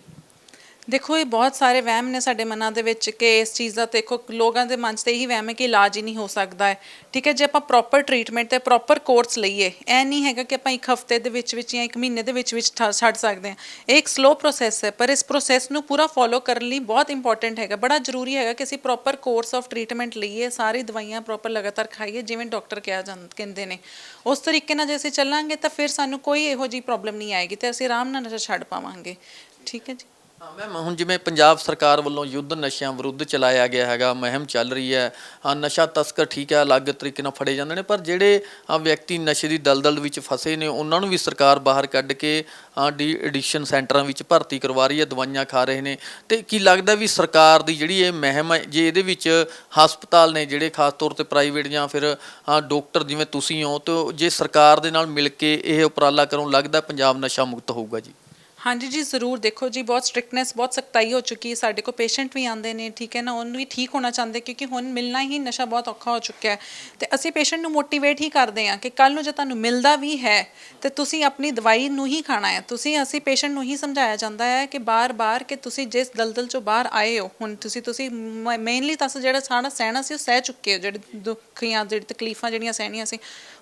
ਦੇਖੋ, ਇਹ ਬਹੁਤ ਸਾਰੇ ਵਹਿਮ ਨੇ ਸਾਡੇ ਮਨਾਂ ਦੇ ਵਿੱਚ ਕਿ ਇਸ ਚੀਜ਼ ਦਾ ਦੇਖੋ, ਲੋਕਾਂ ਦੇ ਮਨ 'ਚ ਤੇ ਇਹੀ ਵਹਿਮ ਹੈ ਕਿ ਇਲਾਜ ਹੀ ਨਹੀਂ ਹੋ ਸਕਦਾ ਹੈ। ਠੀਕ ਹੈ, ਜੇ ਆਪਾਂ ਪ੍ਰੋਪਰ ਟਰੀਟਮੈਂਟ ਤੇ ਪ੍ਰੋਪਰ ਕੋਰਸ ਲਈਏ, ਇਹ ਨਹੀਂ ਹੈਗਾ ਕਿ ਆਪਾਂ ਇੱਕ ਹਫ਼ਤੇ ਦੇ ਵਿੱਚ ਵਿੱਚ ਜਾਂ ਇੱਕ ਮਹੀਨੇ ਦੇ ਵਿੱਚ ਵਿੱਚ ਠ- ਛੱਡ ਸਕਦੇ ਹਾਂ। ਇਹ ਇੱਕ ਸਲੋ ਪ੍ਰੋਸੈਸ ਹੈ, ਪਰ ਇਸ ਪ੍ਰੋਸੈਸ ਨੂੰ ਪੂਰਾ ਫੋਲੋ ਕਰਨ ਲਈ ਬਹੁਤ ਇੰਪੋਰਟੈਂਟ ਹੈਗਾ। ਬੜਾ ਜ਼ਰੂਰੀ ਹੈਗਾ ਕਿ ਅਸੀਂ ਪ੍ਰੋਪਰ ਕੋਰਸ ਆਫ ਟਰੀਟਮੈਂਟ ਲਈਏ, ਸਾਰੀ ਦਵਾਈਆਂ ਪ੍ਰੋਪਰ ਲਗਾਤਾਰ ਖਾਈਏ, ਜਿਵੇਂ ਡਾਕਟਰ ਕਿਹਾ ਜਾਂ, ਕਹਿੰਦੇ ਨੇ। ਉਸ ਤਰੀਕੇ ਨਾਲ ਜੇ ਅਸੀਂ ਚੱਲਾਂਗੇ ਤਾਂ ਫਿਰ ਸਾਨੂੰ ਕੋਈ ਇਹੋ ਜਿਹੀ ਪ੍ਰੋਬਲਮ ਨਹੀਂ ਆਏਗੀ ਤੇ ਅਸੀਂ ਆਰਾਮ ਨਾਲ ਨਸ਼ਾ ਛੱਡ ਪਾਵਾਂਗੇ। ਠੀਕ ਹੈ ਜੀ। ਮੈਮ ਹੁਣ ਜਿਵੇਂ ਪੰਜਾਬ ਸਰਕਾਰ ਵੱਲੋਂ ਯੁੱਧ ਨਸ਼ਿਆਂ ਵਿਰੁੱਧ ਚਲਾਇਆ ਗਿਆ ਹੈਗਾ ਮਹਿਮ ਚੱਲ ਰਹੀ ਹੈ ਹਾਂ, ਨਸ਼ਾ ਤਸਕਰ ਠੀਕ ਹੈ ਅਲੱਗ ਤਰੀਕੇ ਨਾਲ ਫੜੇ ਜਾਂਦੇ ਨੇ ਪਰ ਜਿਹੜੇ ਹਾਂ, ਵਿਅਕਤੀ ਨਸ਼ੇ ਦੀ ਦਲਦਲ ਵਿੱਚ ਫਸੇ ਨੇ ਉਹਨਾਂ ਨੂੰ ਵੀ ਸਰਕਾਰ ਬਾਹਰ ਕੱਢ ਕੇ ਡੀ ਐਡਿਕਸ਼ਨ ਸੈਂਟਰਾਂ ਵਿੱਚ ਭਰਤੀ ਕਰਵਾ ਰਹੀ ਹੈ ਦਵਾਈਆਂ ਖਾ ਰਹੇ ਨੇ। ਤੇ ਕੀ ਲੱਗਦਾ ਵੀ ਸਰਕਾਰ ਦੀ ਜਿਹੜੀ ਇਹ ਮਹਿਮ ਹੈ ਜੇ ਇਹਦੇ ਵਿੱਚ ਹਸਪਤਾਲ ਨੇ ਜਿਹੜੇ ਖਾਸ ਤੌਰ ਤੇ ਪ੍ਰਾਈਵੇਟ ਜਾਂ ਫਿਰ ਹਾਂ, ਡਾਕਟਰ ਜਿਵੇਂ ਤੁਸੀਂ ਹੋ ਤੇ ਜੇ ਸਰਕਾਰ ਦੇ ਨਾਲ ਮਿਲ ਕੇ ਇਹ ਉਪਰਾਲਾ ਕਰੋ ਲੱਗਦਾ ਪੰਜਾਬ ਨਸ਼ਾ ਮੁਕਤ ਹੋਊਗਾ ਜੀ? ਹਾਂਜੀ ਜੀ, ਜ਼ਰੂਰ ਦੇਖੋ ਜੀ, ਬਹੁਤ ਸਟ੍ਰਿਕਨੈਸ ਬਹੁਤ ਸਖਤਾਈ ਹੋ ਚੁੱਕੀ ਹੈ। ਸਾਡੇ ਕੋਲ ਪੇਸ਼ੈਂਟ ਵੀ ਆਉਂਦੇ ਨੇ, ਠੀਕ ਹੈ ਨਾ? ਉਹਨੂੰ ਵੀ ਠੀਕ ਹੋਣਾ ਚਾਹੁੰਦੇ ਕਿਉਂਕਿ ਹੁਣ ਮਿਲਣਾ ਹੀ ਨਸ਼ਾ ਬਹੁਤ ਔਖਾ ਹੋ ਚੁੱਕਿਆ ਹੈ। ਤੇ ਅਸੀਂ ਪੇਸ਼ੈਂਟ ਨੂੰ ਮੋਟੀਵੇਟ ਹੀ ਕਰਦੇ ਹਾਂ ਕਿ ਕੱਲ ਨੂੰ ਜੇ ਤੁਹਾਨੂੰ ਮਿਲਦਾ ਵੀ ਹੈ, ਤੇ ਤੁਸੀਂ ਆਪਣੀ ਦਵਾਈ ਨੂੰ ਹੀ ਖਾਣਾ ਹੈ। ਤੁਸੀਂ, ਅਸੀਂ ਪੇਸ਼ੈਂਟ ਨੂੰ ਹੀ ਸਮਝਾਇਆ ਜਾਂਦਾ ਹੈ ਕਿ ਬਾਰ-ਬਾਰ ਕਿ ਤੁਸੀਂ ਜਿਸ ਦਲਦਲ ਚੋਂ ਬਾਹਰ ਆਏ ਹੋ, ਹੁਣ ਤੁਸੀਂ ਤੁਸੀਂ ਮੇਨਲੀ ਤਾਂ ਜਿਹੜਾ ਸਾਡਾ ਸਹਿਣਾ ਸੀ, ਉਹ ਸਹਿ ਚੁੱਕੇ ਹੋ, ਜਿਹੜੇ ਦੁੱਖੀਆਂ, ਜਿਹੜੀ ਤਕਲੀਫਾਂ ਜਿਹੜੀਆਂ ਸਹਿਣੀਆਂ ਸੀ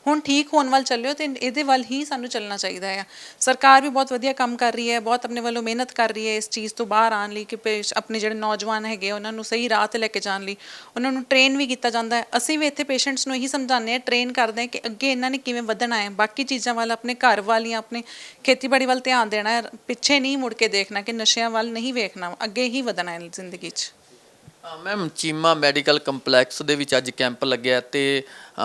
ਹੁਣ ਠੀਕ ਹੋਣ ਵੱਲ ਚੱਲਿਓ ਤੇ ਇਹਦੇ ਵੱਲ ਹੀ ਸਾਨੂੰ ਚੱਲਣਾ ਚਾਹੀਦਾ ਆ। ਸਰਕਾਰ ਵੀ ਬਹੁਤ ਵਧੀਆ ਕੰਮ ਕਰ ਰਹੀ ਹੈ, ਬਹੁਤ ਆਪਣੇ ਵੱਲੋਂ ਮਿਹਨਤ ਕਰ ਰਹੀ ਹੈ ਇਸ ਚੀਜ਼ ਤੋਂ ਬਾਹਰ ਆਉਣ ਲਈ ਕਿ ਪੇਸ਼- ਆਪਣੇ ਜਿਹੜੇ ਨੌਜਵਾਨ ਹੈਗੇ ਉਹਨਾਂ ਨੂੰ ਸਹੀ ਰਾਹ ਤੇ ਲੈ ਕੇ ਜਾਣ ਲਈ, ਉਹਨਾਂ ਨੂੰ ਟ੍ਰੇਨ ਵੀ ਕੀਤਾ ਜਾਂਦਾ ਹੈ। ਅਸੀਂ ਵੀ ਇੱਥੇ ਪੇਸ਼ੈਂਟਸ ਨੂੰ ਇਹੀ ਸਮਝਾਉਂਦੇ ਹਾਂ ਟ੍ਰੇਨ ਕਰਦੇ ਹਾਂ ਕਿ ਅੱਗੇ ਇਹਨਾਂ ਨੇ ਕਿਵੇਂ ਵਧਣਾ ਹੈ, ਬਾਕੀ ਚੀਜ਼ਾਂ ਵੱਲ ਆਪਣੇ ਘਰ ਵੱਲ ਜਾਂ ਆਪਣੇ ਖੇਤੀਬਾੜੀ ਵੱਲ ਧਿਆਨ ਦੇਣਾ ਹੈ, ਪਿੱਛੇ ਨਹੀਂ ਮੁੜ ਕੇ ਦੇਖਣਾ ਕਿ ਨਸ਼ਿਆਂ ਵੱਲ ਨਹੀਂ ਵੇਖਣਾ, ਅੱਗੇ ਹੀ ਵਧਣਾ ਹੈ ਜ਼ਿੰਦਗੀ 'ਚ। ਮੈਮ, ਚੀਮਾ ਮੈਡੀਕਲ ਕੰਪਲੈਕਸ ਦੇ ਵਿੱਚ ਅੱਜ ਕੈਂਪ ਲੱਗਿਆ ਤੇ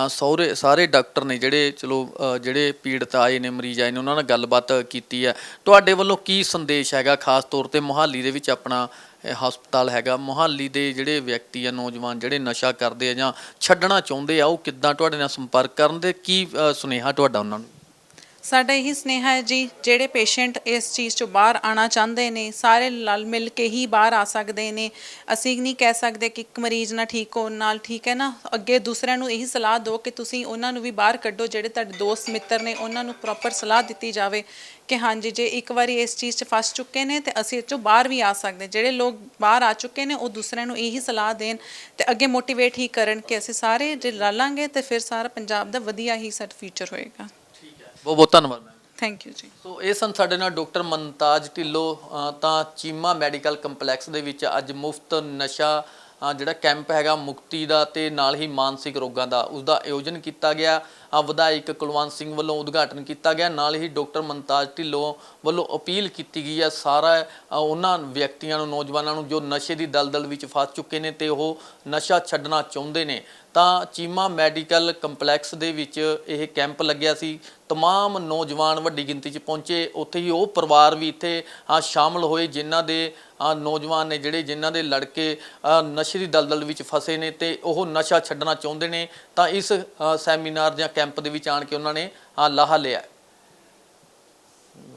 ਸਹੁਰੇ, ਸਾਰੇ ਡਾਕਟਰ ਨੇ ਜਿਹੜੇ, ਚਲੋ ਜਿਹੜੇ ਪੀੜਤ ਆਏ ਨੇ, ਮਰੀਜ਼ ਆਏ ਨੇ, ਉਹਨਾਂ ਨਾਲ ਗੱਲਬਾਤ ਕੀਤੀ ਹੈ। ਤੁਹਾਡੇ ਵੱਲੋਂ ਕੀ ਸੰਦੇਸ਼ ਹੈਗਾ, ਖਾਸ ਤੌਰ ਤੇ ਮੁਹਾਲੀ ਦੇ ਵਿੱਚ ਆਪਣਾ ਹਸਪਤਾਲ ਹੈਗਾ? ਮੁਹਾਲੀ ਦੇ ਜਿਹੜੇ ਵਿਅਕਤੀ ਆ, ਨੌਜਵਾਨ ਜਿਹੜੇ ਨਸ਼ਾ ਕਰਦੇ ਆ ਜਾਂ ਛੱਡਣਾ ਚਾਹੁੰਦੇ ਆ, ਉਹ ਕਿੱਦਾਂ ਤੁਹਾਡੇ ਨਾਲ ਸੰਪਰਕ ਕਰਨ ਦੇ? ਕੀ ਸੁਨੇਹਾ ਤੁਹਾਡਾ ਉਹਨਾਂ ਨੂੰ? ਸਾਡਾ ਇਹੀ ਸਨੇਹਾ ਹੈ ਜੀ, ਜਿਹੜੇ ਪੇਸ਼ੈਂਟ ਇਸ ਚੀਜ਼ ਚੋਂ ਬਾਹਰ ਆਣਾ ਚਾਹੁੰਦੇ ਨੇ, ਸਾਰੇ ਲਲ ਮਿਲ ਕੇ ਹੀ ਬਾਹਰ ਆ ਸਕਦੇ ਨੇ। ਅਸੀਂ ਨਹੀਂ ਕਹਿ ਸਕਦੇ ਕਿ ਇੱਕ ਮਰੀਜ਼ ਨਾ ਠੀਕ ਹੋਣ ਨਾਲ ਠੀਕ ਹੈ ਨਾ। ਅੱਗੇ ਦੂਸਰਿਆਂ ਨੂੰ ਇਹੀ ਸਲਾਹ ਦਿਓ ਕਿ ਤੁਸੀਂ ਉਹਨਾਂ ਨੂੰ ਵੀ ਬਾਹਰ ਕੱਢੋ, ਜਿਹੜੇ ਤੁਹਾਡੇ ਦੋਸਤ ਮਿੱਤਰ ਨੇ, ਉਹਨਾਂ ਨੂੰ ਪ੍ਰੋਪਰ ਸਲਾਹ ਦਿੱਤੀ ਜਾਵੇ ਕਿ ਹਾਂਜੀ, ਜੇ ਇੱਕ ਵਾਰੀ ਇਸ ਚੀਜ਼ 'ਚ ਫਸ ਚੁੱਕੇ ਨੇ ਤੇ ਅਸੀਂ ਇਹ 'ਚੋਂ ਬਾਹਰ ਵੀ ਆ ਸਕਦੇ। ਜਿਹੜੇ ਲੋਕ ਬਾਹਰ ਆ ਚੁੱਕੇ ਨੇ, ਉਹ ਦੂਸਰਿਆਂ ਨੂੰ ਇਹੀ ਸਲਾਹ ਦੇਣ ਤੇ ਅੱਗੇ ਮੋਟੀਵੇਟ ਹੀ ਕਰਨ ਕਿ ਅਸੀਂ ਸਾਰੇ ਜੇ ਲਾਂਗੇ ਤੇ ਫਿਰ ਸਾਰਾ ਪੰਜਾਬ ਦਾ ਵਧੀਆ ਹੀ ਸਾਡਾ ਫਿਊਚਰ ਹੋਏਗਾ। ਬਹੁਤ ਬਹੁਤ ਧੰਨਵਾਦ ਮੈਮ। ਥੈਂਕ ਯੂ ਜੀ। ਸੋ ਇਹ ਸਨ ਸਾਡੇ ਨਾਲ ਡਾਕਟਰ ਮਨਤਾਜ ਢਿੱਲੋਂ ਅ, ਤਾਂ ਚੀਮਾ ਮੈਡੀਕਲ ਕੰਪਲੈਕਸ ਦੇ ਵਿੱਚ ਅੱਜ ਮੁਫਤ ਨਸ਼ਾ ਅ, ਜਿਹੜਾ ਕੈਂਪ ਹੈਗਾ ਮੁਕਤੀ ਦਾ ਤੇ ਨਾਲ ਹੀ ਮਾਨਸਿਕ ਰੋਗਾਂ ਦਾ ਉਸ ਦਾ ਆਯੋਜਨ ਕੀਤਾ ਗਿਆ। ਅ, ਵਿਧਾਇਕ ਕੁਲਵੰਤ ਸਿੰਘ ਵੱਲੋਂ ਉਦਘਾਟਨ ਕੀਤਾ ਗਿਆ। ਨਾਲ ਹੀ ਡਾਕਟਰ ਮਨਤਾਜ ਢਿੱਲੋਂ ਵੱਲੋਂ ਅਪੀਲ ਕੀਤੀ ਗਈ ਹੈ ਸਾਰਾ ਅ, ਉਹਨਾਂ ਵਿਅਕਤੀਆਂ ਨੂੰ ਨੌਜਵਾਨਾਂ ਨੂੰ ਜੋ ਨਸ਼ੇ ਦੀ ਦਲਦਲ ਵਿੱਚ ਫਸ ਚੁੱਕੇ ਨੇ ਤੇ ਉਹ ਨਸ਼ਾ ਛੱਡਣਾ ਚਾਹੁੰਦੇ ਨੇ। ਤਾਂ ਚੀਮਾ ਮੈਡੀਕਲ ਕੰਪਲੈਕਸ ਦੇ ਵਿੱਚ ਇਹ ਕੈਂਪ ਲੱਗਿਆ ਸੀ ਤਮਾਮ ਨੌਜਵਾਨ ਵੱਡੀ ਗਿਣਤੀ 'ਚ ਪਹੁੰਚੇ ਉੱਥੇ ਹੀ ਉਹ ਪਰਿਵਾਰ ਵੀ ਇੱਥੇ ਸ਼ਾਮਲ ਹੋਏ ਜਿਨ੍ਹਾਂ ਦੇ ਨੌਜਵਾਨ ਨੇ ਜਿਹੜੇ ਜਿਨ੍ਹਾਂ ਦੇ ਲੜਕੇ ਨਸ਼ੇ ਦੀ ਦਲਦਲ ਵਿੱਚ ਫਸੇ ਨੇ ਤੇ ਉਹ ਨਸ਼ਾ ਛੱਡਣਾ ਚਾਹੁੰਦੇ ਨੇ ਤਾਂ ਇਸ ਸੈਮੀਨਾਰ ਜਾਂ ਕੈਂਪ ਦੇ ਵਿੱਚ ਆਣ ਕੇ ਉਹਨਾਂ ਨੇ ਲਾਹਾ ਲਿਆ